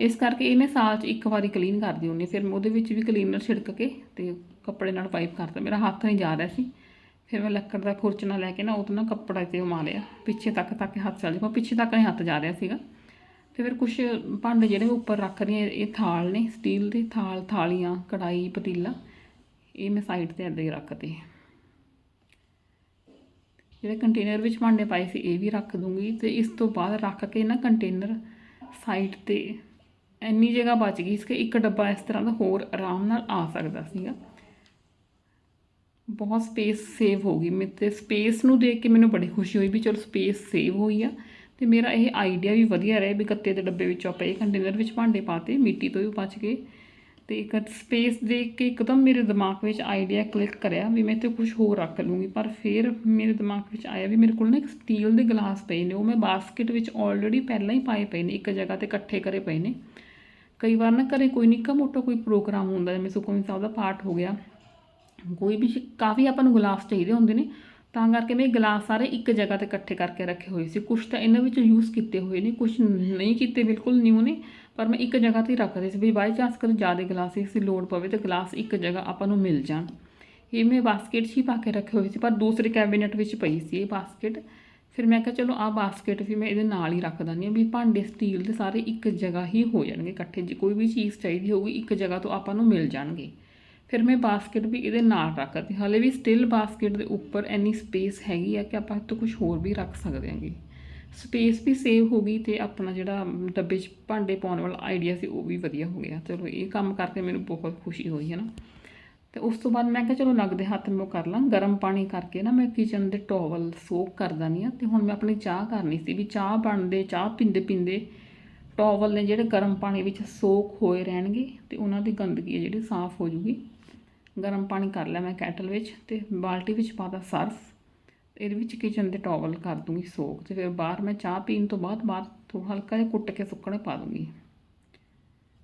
ਇਸ ਕਰਕੇ ਇਹ ਮੈਂ ਸਾਲ 'ਚ ਇੱਕ ਵਾਰੀ ਕਲੀਨ ਕਰਦੀ ਹੁੰਦੀ ਫਿਰ ਮੈਂ ਉਹਦੇ ਵਿੱਚ ਵੀ ਕਲੀਨਰ ਛਿੜਕ ਕੇ ਤੇ ਕੱਪੜੇ ਨਾਲ ਪਾਈਪ ਕਰਤਾ। ਮੇਰਾ ਹੱਥ ਨਹੀਂ ਜਾ ਰਿਹਾ ਸੀ। ਫਿਰ ਮੈਂ ਲੱਕੜ ਦਾ ਖੁਰਚਣਾ ਲੈ ਕੇ ਨਾ ਉਹ ਤੋਂ ਨਾ ਕੱਪੜਾ ਤੇ ਉਮਾ ਪਿੱਛੇ ਤੱਕ ਤੱਕ ਹੱਥ ਚੱਲ ਜਾਊਗਾ ਪਿੱਛੇ ਤੱਕ ਨਹੀਂ ਹੱਥ ਜਾ ਰਿਹਾ ਸੀਗਾ। ਤੇ ਫਿਰ ਕੁਝ ਭਾਂਡੇ ਜਿਹੜੇ ਉੱਪਰ ਰੱਖ ਰਹੀ ਇਹ ਥਾਲ ਨੇ ਸਟੀਲ ਦੇ ਥਾਲ, ਥਾਲੀਆਂ ਕੜਾਈ ਪਤੀਲਾ, ਇਹ ਮੈਂ ਸਾਈਡ ਤੇ ਏਦਾਂ ਹੀ ਰੱਖਦੇ ਜਿਹੜੇ ਕੰਟੇਨਰ ਵਿੱਚ ਭਾਂਡੇ ਪਾਏ ਸੀ, ਇਹ ਵੀ ਰੱਖ ਦੂੰਗੀ। ਤੇ ਇਸ ਤੋਂ ਬਾਅਦ ਰੱਖ ਕੇ ਨਾ ਕੰਟੇਨਰ ਸਾਈਡ ਤੇ, ਇੰਨੀ ਜਗ੍ਹਾ ਬਚ ਗਈ ਇਸ ਕਿ ਇੱਕ ਡੱਬਾ ਇਸ ਤਰ੍ਹਾਂ ਦਾ ਹੋਰ ਆਰਾਮ ਨਾਲ ਆ ਸਕਦਾ ਸੀਗਾ। ਬਹੁਤ ਸਪੇਸ ਸੇਵ ਹੋ ਗਈ। ਮੇਰੇ ਤੇ ਸਪੇਸ ਨੂੰ ਦੇਖ ਕੇ ਮੈਨੂੰ ਬੜੀ ਖੁਸ਼ੀ ਹੋਈ ਵੀ ਚਲੋ ਸਪੇਸ ਸੇਵ ਹੋਈ ਆ। ਤੇ ਮੇਰਾ ਇਹ ਆਈਡੀਆ ਵੀ ਵਧੀਆ ਰਿਹਾ ਵੀ ਗੱਤੇ ਦੇ ਡੱਬੇ ਵਿੱਚੋਂ ਆਪਾਂ ਇਹ ਕੰਟੇਨਰ ਵਿੱਚ ਭਾਂਡੇ ਪਾਤੇ ਮਿੱਟੀ ਤੋਂ ਵੀ ਬਚ ਗਏ। ਤੇ ਇੱਕ ਸਪੇਸ ਦੇਖ ਕੇ ਇੱਕਦਮ ਮੇਰੇ ਦਿਮਾਗ ਵਿੱਚ ਆਈਡੀਆ ਕਲਿੱਕ ਕਰਿਆ ਵੀ ਮੈਂ ਤੇ ਕੁਝ ਹੋਰ ਰੱਖ ਲੂੰਗੀ। ਪਰ ਫਿਰ ਮੇਰੇ ਦਿਮਾਗ ਵਿੱਚ ਆਇਆ ਵੀ ਮੇਰੇ ਕੋਲ ਨਾ ਇੱਕ ਸਟੀਲ ਦੇ ਗਲਾਸ ਪਏ ਨੇ। ਉਹ ਮੈਂ ਬਾਸਕਟ ਵਿੱਚ ਆਲਰੇਡੀ ਪਹਿਲਾਂ ਹੀ ਪਾਏ ਪਏ ਨੇ, ਇੱਕ ਜਗ੍ਹਾ ਤੇ ਇਕੱਠੇ ਕਰੇ ਪਏ ਨੇ। ਕਈ ਵਾਰ ਨਾ ਘਰੇ ਕੋਈ ਨਿੱਕਾ ਮੋਟਾ ਕੋਈ ਪ੍ਰੋਗਰਾਮ ਹੁੰਦਾ, ਜਿਵੇਂ ਸੁਖਮਨੀ ਸਾਹਿਬ ਦਾ ਪਾਠ ਹੋ ਗਿਆ। ਕੋਈ ਵੀ ਕਾਫੀ ਆਪਾਂ ਨੂੰ ਗਲਾਸ ਚਾਹੀਦੇ ਹੁੰਦੇ ਨੇ, ਤਾਂ ਕਰਕੇ ਮੈਂ ਇਹ ਗਲਾਸ ਸਾਰੇ ਇੱਕ ਜਗ੍ਹਾ ਤੇ ਇਕੱਠੇ ਕਰਕੇ ਰੱਖੇ ਹੋਏ ਸੀ। ਕੁਝ ਤਾਂ ਇਹਨਾਂ ਵਿੱਚ ਯੂਜ਼ ਕੀਤੇ ਹੋਏ ਨੇ ਕੁਝ ਨਹੀਂ ਕੀਤੇ ਬਿਲਕੁਲ ਨਿਊ ਨੇ, ਪਰ ਮੈਂ ਇੱਕ ਜਗ੍ਹਾ ਤੇ ਹੀ ਰੱਖਦੇ ਸੀ ਵੀ ਬਾਈ ਚਾਂਸ ਕਦੇ ਜ਼ਿਆਦਾ ਗਲਾਸ ਦੀ ਲੋੜ ਪਵੇ ਤਾਂ ਗਲਾਸ ਇੱਕ ਜਗ੍ਹਾ ਆਪਾਂ ਨੂੰ ਮਿਲ ਜਾਣ। ਇਹ ਮੈਂ ਬਾਸਕਟ 'ਚ ਹੀ ਪਾ ਕੇ ਰੱਖੇ ਹੋਏ ਸੀ, ਪਰ ਦੂਸਰੇ ਕੈਬਨਿਟ ਵਿੱਚ ਪਈ ਸੀ ਇਹ ਬਾਸਕਟ ਫਿਰ ਮੈਂ ਕਿਹਾ, ਚਲੋ ਆਹ ਬਾਸਕਟ ਵੀ ਮੈਂ ਇਹਦੇ ਨਾਲ ਹੀ ਰੱਖ ਦਿੰਦੀ ਹਾਂ ਵੀ ਭਾਂਡੇ ਸਟੀਲ ਦੇ ਸਾਰੇ ਇੱਕ ਜਗ੍ਹਾ ਹੀ ਹੋ ਜਾਣਗੇ ਇਕੱਠੇ। ਜੇ ਕੋਈ ਵੀ ਚੀਜ਼ ਚਾਹੀਦੀ ਹੋਊਗੀ, ਇੱਕ ਜਗ੍ਹਾ ਤੋਂ ਆਪਾਂ ਨੂੰ ਮਿਲ ਜਾਣਗੇ। ਫਿਰ ਮੈਂ ਬਾਸਕਟ ਵੀ ਇਹਦੇ ਨਾਲ ਰੱਖਦੀ ਹਾਲੇ ਵੀ ਸਟਿਲ ਬਾਸਕਟ ਦੇ ਉੱਪਰ ਇੰਨੀ ਸਪੇਸ ਹੈਗੀ ਆ ਕਿ ਆਪਾਂ ਤੋਂ ਕੁਝ ਹੋਰ ਵੀ ਰੱਖ ਸਕਦੇ ਹਾਂਗੇ। ਸਪੇਸ ਵੀ ਸੇਵ ਹੋ ਗਈ ਤੇ ਆਪਣਾ ਜਿਹੜਾ ਡੱਬੇ 'ਚ ਭਾਂਡੇ ਪਾਉਣ ਵਾਲਾ ਆਈਡੀਆ ਸੀ ਉਹ ਵੀ ਵਧੀਆ ਹੋ ਗਿਆ। ਚਲੋ ਇਹ ਕੰਮ ਕਰਕੇ ਮੈਨੂੰ ਬਹੁਤ ਖੁਸ਼ੀ ਹੋਈ ਹੈ ਨਾ ਤੇ ਉਸ ਤੋਂ ਬਾਅਦ ਮੈਂ ਕਿਹਾ, ਚਲੋ ਲੱਗਦੇ ਹੱਥ ਮੈਂ ਕਰ ਲਾਂ। ਗਰਮ ਪਾਣੀ ਕਰਕੇ ਨਾ ਮੈਂ ਕਿਚਨ ਦੇ ਟੋਵਲ ਸੋਕ ਕਰ ਦਾਨੀ ਆ ਤੇ ਹੁਣ ਮੈਂ ਆਪਣੀ ਚਾਹ ਕਰਨੀ ਸੀ ਵੀ ਚਾਹ ਬਣਦੇ, ਚਾਹ ਪੀਂਦੇ ਪੀਂਦੇ ਟੋਵਲ ਨੇ ਜਿਹੜੇ ਗਰਮ ਪਾਣੀ ਵਿੱਚ ਸੋਕ ਹੋਏ ਰਹਿਣਗੇ ਤੇ ਉਹਨਾਂ ਦੀ ਗੰਦਗੀ ਹੈ ਜਿਹੜੀ ਸਾਫ਼ ਹੋ ਜੂਗੀ। ਗਰਮ ਪਾਣੀ ਕਰ ਲਿਆ ਮੈਂ ਕੈਟਲ ਵਿੱਚ ਤੇ ਬਾਲਟੀ ਵਿੱਚ ਪਾਤਾ ਸਰਫ। ਇਹਦੇ ਵਿੱਚ ਕਿਚਨ ਦੇ ਟੋਵਲ ਕਰ ਦੂੰਗੀ ਸੋਕ ਤੇ ਫਿਰ ਬਾਹਰ ਮੈਂ ਚਾਹ ਪੀਣ ਤੋਂ ਬਾਅਦ ਬਾਹਰ ਥੋੜਾ ਹਲਕਾ ਜਿਹਾ ਕੁੱਟ ਕੇ ਸੁੱਕਣੇ ਪਾ ਦੂੰਗੀ।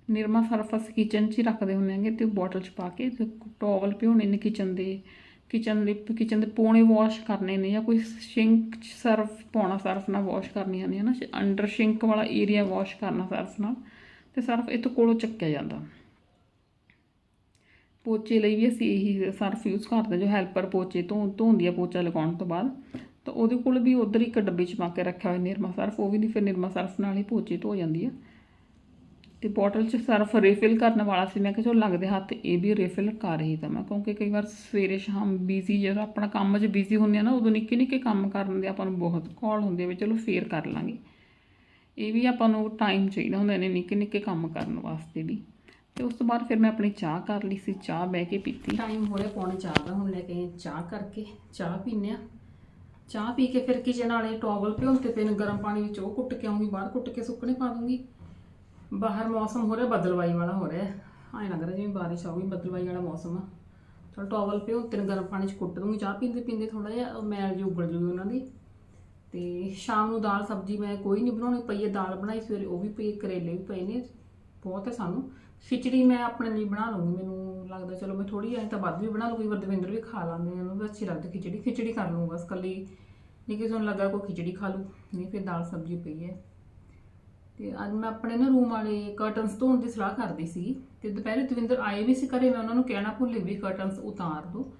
ਨਿਰਮਾ ਸਰਫ ਅਸੀਂ ਕਿਚਨ 'ਚ ਹੀ ਰੱਖਦੇ ਹੁੰਦੇ ਆਂਗੇ ਤੇ ਬੋਟਲ 'ਚ ਪਾ ਕੇ ਤੇ ਟੋਵਲ ਭਿਉਣੇ ਨੇ ਕਿਚਨ ਦੇ। ਕਿਚਨ ਦੇ ਕਿਚਨ ਦੇ ਪੋਣੇ ਵਾਸ਼ ਕਰਨੇ ਨੇ ਜਾਂ ਕੋਈ ਸ਼ਿੰਕ 'ਚ ਸਰਫ ਪਾਉਣਾ ਸਰਫ ਨਾਲ ਵਾਸ਼ ਕਰਨੀਆਂ ਨੇ ਹਨਾ, ਅੰਡਰ ਸ਼ਿੰਕ ਵਾਲਾ ਏਰੀਆ ਵਾਸ਼ ਕਰਨਾ ਸਰਫ ਨਾਲ ਤੇ ਸਰਫ ਇਹ ਤੋਂ ਕੋਲੋਂ ਚੱਕਿਆ ਜਾਂਦਾ। ਪੋਚੇ ਲਈ ਵੀ ਅਸੀਂ ਇਹੀ ਸਰਫ ਯੂਜ਼ ਕਰਦੇ ਜੋ ਹੈਲਪਰ ਪੋਚੇ ਤੋਂ ਧੋਂਦੀ ਆ ਪੋਚਾ ਲਗਾਉਣ ਤੋਂ ਬਾਅਦ। ਤਾਂ ਉਹਦੇ ਕੋਲ ਵੀ ਉਧਰ ਇੱਕ ਡੱਬੇ 'ਚ ਪਾ ਕੇ ਰੱਖਿਆ ਹੋਇਆ ਨਿਰਮਾ ਸਰਫ ਉਹ ਵੀ ਨਹੀਂ ਫਿਰ ਨਿਰਮਾ ਸਰਫ ਨਾਲ ਹੀ ਪੋਚੇ ਧੋ ਜਾਂਦੀ ਆ। ਤੇ ਬੋਟਲ 'ਚ ਸਰਫ ਰੀਫਿਲ ਕਰਨ ਵਾਲਾ ਸੀ, ਮੈਂ ਕਿਹਾ ਚਲੋ ਲੱਗਦੇ ਹੱਥ, ਇਹ ਵੀ ਰੀਫਿਲ ਕਰ ਰਹੀ ਤਾਂ ਮੈਂ, ਕਿਉਂਕਿ ਕਈ ਵਾਰ ਸਵੇਰੇ ਸ਼ਾਮ ਬਿਜ਼ੀ ਜਦੋਂ ਆਪਣਾ ਕੰਮ 'ਚ ਬਿਜ਼ੀ ਹੁੰਦੇ ਆ ਨਾ, ਉਦੋਂ ਨਿੱਕੇ ਨਿੱਕੇ ਕੰਮ ਕਰਨ ਦੇ ਆਪਾਂ ਨੂੰ ਬਹੁਤ ਕੌਲ ਹੁੰਦੇ ਵੀ ਚਲੋ ਫੇਰ ਕਰ ਲਾਂਗੇ। ਇਹ ਵੀ ਆਪਾਂ ਨੂੰ ਟਾਈਮ ਚਾਹੀਦਾ ਹੁੰਦਾ ਨੇ ਨਿੱਕੇ ਨਿੱਕੇ ਕੰਮ ਕਰਨ ਵਾਸਤੇ ਵੀ। ਤੇ ਉਸ ਤੋਂ ਬਾਅਦ ਫਿਰ ਮੈਂ ਆਪਣੀ ਚਾਹ ਕਰ ਲਈ ਸੀ, ਚਾਹ ਬਹਿ ਕੇ ਪੀਤੀ। ਟਾਈਮ ਹੋ ਰਿਹਾ ਪੌਣੇ ਚਾਹ ਦਾ, ਹੁਣ ਲੈ ਕੇ ਚਾਹ ਕਰਕੇ, ਚਾਹ ਪੀਨੇ ਆ ਚਾਹ ਪੀ ਕੇ ਫਿਰ ਕਿਚਨ ਵਾਲੇ ਟੋਵਲ ਭਿਉਂਤੇ ਪਏ ਨੇ, ਗਰਮ ਪਾਣੀ ਵਿੱਚ ਉਹ ਕੁੱਟ ਕੇ ਆਉਂਗੀ, ਬਾਹਰ ਕੁੱਟ ਕੇ ਸੁੱਕਣੇ ਪਾ ਦੂੰਗੀ। ਬਾਹਰ ਮੌਸਮ ਹੋ ਰਿਹਾ ਬਦਲਵਾਈ ਵਾਲਾ ਹੋ ਰਿਹਾ। ਐਂ ਲੱਗ ਰਿਹਾ ਜਿਵੇਂ ਬਾਰਿਸ਼ ਆਊਗੀ, ਬਦਲਵਾਈ ਵਾਲਾ ਮੌਸਮ ਆ। ਚਲ ਟਾਵਲ ਪਿਓ ਤਿੰਨ ਗਰਮ ਪਾਣੀ ਚ ਕੁੱਟ ਦੂੰਗੀ। ਚਾਹ ਪੀਂਦੇ ਪੀਂਦੇ ਥੋੜਾ ਜਿਹਾ ਉਹ ਮੈਲ ਜਿਹੀ ਉਗਲ ਜੂਗੀ ਉਹਨਾਂ ਦੀ। ਤੇ ਸ਼ਾਮ ਨੂੰ ਦਾਲ ਸਬਜ਼ੀ ਮੈਂ ਕੋਈ ਨਹੀਂ ਬਣਾਉਣੀ, ਪਈ ਹੈ ਦਾਲ ਬਣਾਈ, ਸਵੇਰੇ ਉਹ ਵੀ ਪਈ ਕਰੇਲੇ ਵੀ ਪਏ ਨੇ। ਬਹੁਤ ਹੈ ਸਾਨੂੰ। ਖਿਚੜੀ ਮੈਂ ਆਪਣੇ ਲਈ ਬਣਾ ਲੂੰਗੀ ਮੈਨੂੰ ਲੱਗਦਾ ਚਲੋ ਮੈਂ ਥੋੜੀ ਐ ਤਾਂ ਵੱਧ ਵੀ ਬਣਾ ਲੂੰਗੀ ਵਰਦਵਿੰਦਰ ਵੀ ਖਾ ਲਾਂਗੇ ਉਹਨੂੰ ਵੀ ਅੱਛੀ ਲੱਗਦੀ ਖਿਚੜੀ ਖਿਚੜੀ ਕਰ ਲੂੰਗਾ ਬਸ ਕੱਲੀ ਨਹੀਂ ਕਿਸੇ ਨੂੰ ਲੱਗਾ ਕੋਈ ਖਿਚੜੀ ਖਾ ਲੂ ਨਹੀਂ ਫਿਰ ਦਾਲ ਸਬਜ਼ੀ ਪਈ ਹੈ ਤੇ ਅੱਜ ਮੈਂ ਆਪਣੇ ਨਾ ਰੂਮ ਵਾਲੇ ਕਰਟਨਸ ਧੋਣ ਦੀ ਸਲਾਹ ਕਰਦੀ ਸੀ ਤੇ ਦੁਪਹਿਰੇ ਦਵਿੰਦਰ ਆਏ ਵੀ ਸੀ ਘਰੇ, ਮੈਂ ਉਹਨਾਂ ਨੂੰ ਕਹਿਣਾ ਭੁੱਲ ਵੀ ਕਰਟਨਸ ਉਤਾਰ ਦੋ।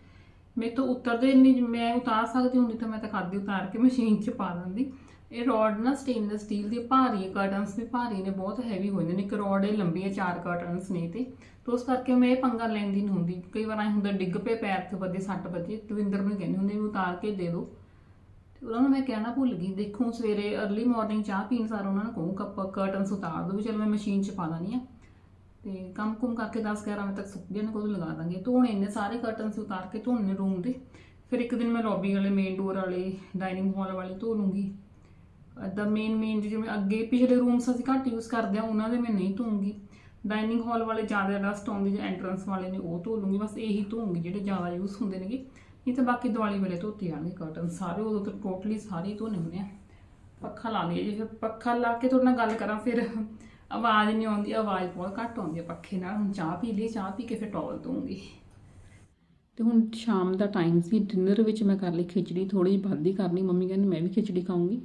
ਮੇਰੇ ਤੋਂ ਉਤਰਦੇ ਨਹੀਂ ਮੈਂ ਉਤਾਰ ਸਕਦੀ ਹੁੰਦੀ ਤਾਂ ਮੈਂ ਤਾਂ ਖਾਦੀ ਉਤਾਰ ਕੇ ਮਸ਼ੀਨ 'ਚ ਪਾ ਦਿੰਦੀ। ਇਹ ਰੋਡ ਨਾ ਸਟੇਨਲੈਸ ਸਟੀਲ ਦੀ ਭਾਰੀ ਹੈ ਕਰਟਨਸ ਵੀ ਭਾਰੀ ਨੇ, ਬਹੁਤ ਹੈਵੀ ਹੋ ਨੇ, ਇੱਕ ਰੋਡ ਇਹ ਲੰਬੀ ਹੈ, ਚਾਰ ਕਰਟਨਸ ਨੇ ਤੇ ਤੇ ਉਸ ਕਰਕੇ ਮੈਂ ਇਹ ਪੰਗਾ ਲੈਂਦੀ ਨਹੀਂ ਹੁੰਦੀ। ਕਈ ਵਾਰ ਐ ਹੁੰਦਾ, ਡਿੱਗ ਪਏ ਪੈਰ ਤੇ ਵੱਜੇ, ਸੱਟ ਵੱਜੇ, ਦਵਿੰਦਰ ਨੂੰ ਕਹਿੰਦੀ ਹੁੰਦੀ ਵੀ ਉਤਾਰ ਕੇ ਦੇ ਦਿਓ ਤੇ ਉਹਨਾਂ ਨੂੰ ਮੈਂ ਕਹਿਣਾ ਭੁੱਲ ਗਈ, ਦੇਖੋ ਸਵੇਰੇ ਅਰਲੀ ਮਾਰਨਿੰਗ ਚਾਹ ਪੀਣ ਸਾਰ ਉਹਨਾਂ ਨੂੰ ਕਹੂੰ, ਕੱਪ ਕਰਟਨਸ ਉਤਾਰ ਦਿਓ ਵੀ ਚਲ ਮੈਂ ਮਸ਼ੀਨ 'ਚ ਪਾ ਦਾਨੀ ਆ। ਤੇ ਕੰਮ ਕੁਮ ਕਰਕੇ 10 11 ਵਜੇ ਤੱਕ ਸੁੱਕ ਜਾਣ ਕੋਲ ਲਗਾ ਦਾਂਗੇ। ਧੋਣੇ ਇੰਨੇ ਸਾਰੇ ਕਰਟਨਸ ਉਤਾਰ ਕੇ ਧੋਣੇ ਰੂਮ ਦੇ। ਫਿਰ ਇੱਕ ਦਿਨ ਮੈਂ ਲੌਬੀ ਵਾਲੇ ਮੇਨ ਡੋਰ ਵਾਲੇ ਡਾਈਨਿੰਗ ਹਾਲ ਵਾਲੇ ਧੋ ਲੂੰਗੀ। ਦਾ ਮੇਨ ਮੇਨ ਜਿਵੇਂ ਅੱਗੇ ਪਿਛਲੇ ਰੂਮਸ ਅਸੀਂ ਘੱਟ ਯੂਜ਼ ਕਰਦੇ ਆ ਉਹਨਾਂ ਦੇ ਮੈਂ ਨਹੀਂ ਧੋਉਂਗੀ ਡਾਈਨਿੰਗ ਹਾਲ ਵਾਲੇ ਜ਼ਿਆਦਾ ਡਸਟ ਆਉਂਦੀ ਜਾਂ ਐਂਟਰੈਂਸ ਵਾਲੇ ਨੇ ਉਹ ਧੋ ਲੂੰਗੀ, ਬਸ ਇਹੀ ਧੋਉਂਗੀ ਜਿਹੜੇ ਜ਼ਿਆਦਾ ਯੂਜ਼ ਹੁੰਦੇ ਨੇਗੇ। ਨਹੀਂ ਤਾਂ ਬਾਕੀ ਦਿਵਾਲੀ ਵੇਲੇ ਧੋਤੇ ਜਾਣਗੇ ਕਰਟਨ ਸਾਰੇ ਉਦੋਂ ਤਾਂ ਟੋਟਲੀ ਸਾਰੇ ਹੀ ਧੋਣੇ ਹੁੰਦੇ ਆ। ਪੱਖਾ ਲਾ ਲਈਏ, ਜੇ ਫਿਰ ਪੱਖਾ ਲਾ ਕੇ ਤੁਹਾਡੇ ਨਾਲ ਗੱਲ ਕਰਾਂ, ਫਿਰ ਆਵਾਜ਼ ਨਹੀਂ ਆਉਂਦੀ, ਆਵਾਜ਼ ਬਹੁਤ ਘੱਟ ਆਉਂਦੀ ਹੈ ਪੱਖੇ ਨਾਲ। ਹੁਣ ਚਾਹ ਪੀ ਲਈ ਚਾਹ ਪੀ ਕੇ ਫਿਰ ਟੌਲ ਦੂੰਗੀ ਤੇ ਹੁਣ ਸ਼ਾਮ ਦਾ ਟਾਈਮ ਸੀ ਡਿਨਰ ਵਿੱਚ ਮੈਂ ਕਰ ਲਈ ਖਿਚੜੀ ਥੋੜੀ ਜਿਹੀ ਵੱਧ ਹੀ ਕਰਨੀ, ਮੰਮੀ ਕਹਿੰਦੀ ਮੈਂ ਵੀ ਖਿਚੜੀ ਖਾਊਂਗੀ।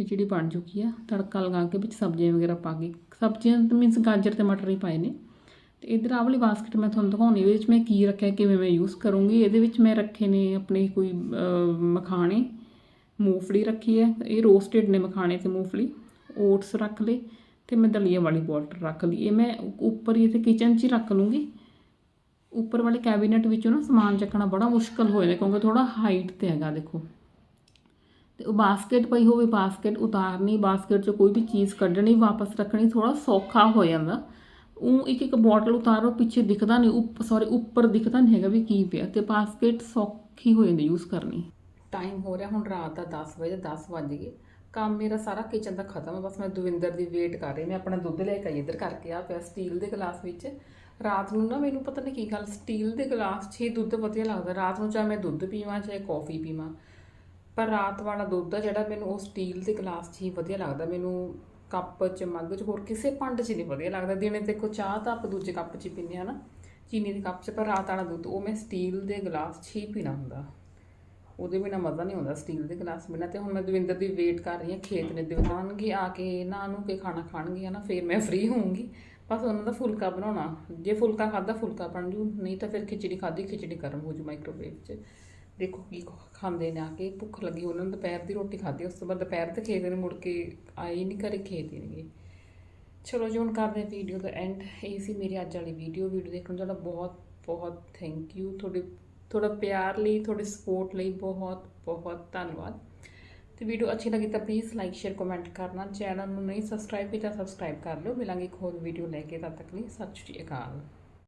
ਖਿਚੜੀ ਬਣ ਚੁੱਕੀ ਆ। ਤੜਕਾ ਲਗਾ ਕੇ ਵਿੱਚ ਸਬਜ਼ੀਆਂ ਵਗੈਰਾ ਪਾ ਕੇ। ਸਬਜ਼ੀਆਂ ਮੀਨਸ ਗਾਜਰ ਤੇ ਮਟਰ ਹੀ ਪਾਏ ਨੇ। ਤੇ ਇਧਰ ਆਹ ਵਾਲੀ ਬਾਸਕਟ ਮੈਂ ਤੁਹਾਨੂੰ ਦਿਖਾਉਣੀ, ਇਹਦੇ ਵਿੱਚ ਮੈਂ ਕੀ ਰੱਖਿਆ, ਕਿਵੇਂ ਮੈਂ ਯੂਜ਼ ਕਰੂੰਗੀ। ਇਹਦੇ ਵਿੱਚ ਮੈਂ ਰੱਖੇ ਨੇ ਆਪਣੇ ਕੋਈ ਮਖਾਣੇ, ਮੂੰਗਫਲੀ ਰੱਖੀ ਹੈ। ਇਹ ਰੋਸਟਡ ਨੇ ਮਖਾਣੇ ਤੇ ਮੂੰਗਫਲੀ। ਓਟਸ ਰੱਖ ਲਏ ਤੇ ਮੈਂ ਦਲੀਆ ਵਾਲੀ ਬੋਟਲ ਰੱਖ ਲਈ। ਇਹ ਮੈਂ ਉੱਪਰ ਹੀ ਇੱਥੇ ਕਿਚਨ 'ਚ ਹੀ ਰੱਖ ਲੂੰਗੀ। ਉੱਪਰ ਵਾਲੇ ਕੈਬਿਨਟ ਵਿੱਚੋਂ ਨਾ ਸਮਾਨ ਚੱਕਣਾ ਬੜਾ ਮੁਸ਼ਕਲ ਹੋ ਜਾਂਦਾ ਕਿਉਂਕਿ ਥੋੜਾ ਹਾਈਟ ਤੇ ਹੈਗਾ, ਦੇਖੋ। ਤੇ ਉਹ ਬਾਸਕਟ ਪਈ ਹੋਵੇ, ਬਾਸਕਟ ਉਤਾਰਨੀ, ਬਾਸਕਟ 'ਚੋਂ ਕੋਈ ਵੀ ਚੀਜ਼ ਕੱਢਣੀ, ਵਾਪਸ ਰੱਖਣੀ ਥੋੜਾ ਸੌਖਾ ਹੋ ਜਾਂਦਾ। ਉਹ ਇੱਕ ਇੱਕ ਬੋਟਲ ਉਤਾਰੋ, ਪਿੱਛੇ ਦਿਖਦਾ ਨਹੀਂ, ਉੱਪ ਸੌਰੀ ਉੱਪਰ ਦਿਖਦਾ ਨਹੀਂ ਹੈਗਾ ਵੀ ਕੀ ਪਿਆ ਤੇ ਬਾਸਕਟ ਸੌਖੀ ਹੋ ਜਾਂਦੀ ਯੂਜ਼ ਕਰਨੀ। ਟਾਈਮ ਹੋ ਰਿਹਾ, ਹੁਣ ਰਾਤ ਦਾ 10 ਵਜੇ 10 ਵੱਜ ਗਏ। ਕੰਮ ਮੇਰਾ ਸਾਰਾ ਕਿਚਨ ਦਾ ਖਤਮ ਹੈ, ਬਸ ਮੈਂ ਦਵਿੰਦਰ ਦੀ ਵੇਟ ਕਰ ਰਹੀ, ਮੈਂ ਆਪਣਾ ਦੁੱਧ ਲੈ ਕੇ ਆਈ ਇੱਧਰ ਕਰਕੇ ਆ ਪਿਆ ਸਟੀਲ ਦੇ ਗਲਾਸ ਵਿੱਚ। ਰਾਤ ਨੂੰ ਨਾ ਮੈਨੂੰ ਪਤਾ ਨਹੀਂ ਕੀ ਗੱਲ ਸਟੀਲ ਦੇ ਗਲਾਸ 'ਚ ਦੁੱਧ ਵਧੀਆ ਲੱਗਦਾ, ਰਾਤ ਨੂੰ ਚਾਹੇ ਮੈਂ ਦੁੱਧ ਪੀਵਾਂ, ਚਾਹੇ ਕੌਫੀ ਪੀਵਾਂ। ਪਰ ਰਾਤ ਵਾਲਾ ਦੁੱਧ ਆ ਜਿਹੜਾ ਮੈਨੂੰ ਉਹ ਸਟੀਲ ਦੇ ਗਲਾਸ 'ਚ ਹੀ ਵਧੀਆ ਲੱਗਦਾ। ਮੈਨੂੰ ਕੱਪ 'ਚ, ਮੱਗ 'ਚ ਹੋਰ ਕਿਸੇ ਭਾਂਡੇ 'ਚ ਨਹੀਂ ਵਧੀਆ ਲੱਗਦਾ। ਦਿਨੇ ਦੇਖੋ ਚਾਹ ਤਾਂ ਆਪਾਂ ਦੂਜੇ ਕੱਪ 'ਚ ਹੀ ਪੀਂਦੇ ਆ ਨਾ, ਚੀਨੀ ਦੇ ਕੱਪ 'ਚ, ਪਰ ਰਾਤ ਵਾਲਾ ਦੁੱਧ ਉਹ ਮੈਂ ਸਟੀਲ ਦੇ ਗਲਾਸ 'ਚ ਹੀ ਪੀਣਾ ਹੁੰਦਾ। ਉਹਦੇ ਬਿਨਾ ਮਜ਼ਾ ਨਹੀਂ ਆਉਂਦਾ ਸਟੀਲ ਦੇ ਗਲਾਸ ਬਿਨਾ। ਤੇ ਹੁਣ ਮੈਂ ਦਵਿੰਦਰ ਦੀ ਵੇਟ ਕਰ ਰਹੀ ਹਾਂ, ਖੇਤ ਨੇ ਦਿਵਾਣਗੇ ਆ ਕੇ ਨਾ ਨੂੰ ਕੇ ਖਾਣਾ ਖਾਣਗੇ ਨਾ, ਫਿਰ ਮੈਂ ਫ੍ਰੀ ਹੋਊਂਗੀ। ਬਸ ਉਹਨਾਂ ਦਾ ਫੁਲਕਾ ਬਣਾਉਣਾ। ਜੇ ਫੁਲਕਾ ਖਾਦਾ ਫੁਲਕਾ ਬਣ ਜੂ, ਨਹੀਂ ਤਾਂ ਫਿਰ ਖਿਚੜੀ ਖਾਦੀ ਖਿਚੜੀ ਗਰਮ ਹੋ ਜੂ ਮਾਈਕ੍ਰੋਵੇਵ 'ਚ। ਦੇਖੋ ਕੀ ਖਾਂਦੇ ਨੇ ਆ ਕੇ, ਭੁੱਖ ਲੱਗੀ, ਉਹਨਾਂ ਨੂੰ ਦੁਪਹਿਰ ਦੀ ਰੋਟੀ ਖਾਧੀ, ਉਸ ਤੋਂ ਬਾਅਦ ਦੁਪਹਿਰ ਤੇ ਖੇਤ ਨੇ ਮੁੜ ਕੇ ਆਏ ਨਹੀਂ ਘਰੇ ਖੇਤ ਹੀ ਚਲੋ ਜੀ, ਹੁਣ ਕਰਦੇ ਹਾਂ ਵੀਡੀਓ ਦਾ ਐਂਡ ਇਹ ਸੀ ਮੇਰੀ ਅੱਜ ਵਾਲੀ ਵੀਡੀਓ ਵੀਡੀਓ ਦੇਖਣ ਤੁਹਾਡਾ ਬਹੁਤ ਬਹੁਤ ਥੈਂਕ ਯੂ ਤੁਹਾਡੇ, ਤੁਹਾਡਾ ਪਿਆਰ ਲਈ, ਤੁਹਾਡੇ ਸਪੋਰਟ ਲਈ ਬਹੁਤ ਬਹੁਤ ਧੰਨਵਾਦ। ਤੇ ਵੀਡੀਓ ਅੱਛੀ ਲੱਗੀ ਤਾਂ ਪਲੀਜ਼ ਲਾਈਕ ਸ਼ੇਅਰ ਕਮੈਂਟ ਕਰਨਾ। ਚੈਨਲ ਨੂੰ ਨਹੀਂ ਸਬਸਕ੍ਰਾਈਬ ਕੀਤਾ ਸਬਸਕ੍ਰਾਈਬ ਕਰ ਲਓ। ਮਿਲਾਂਗੇ ਇੱਕ ਹੋਰ ਵੀਡੀਓ ਲੈ ਕੇ। ਤਦ ਤੱਕ ਲਈ ਸਤਿ ਸ਼੍ਰੀ ਅਕਾਲ।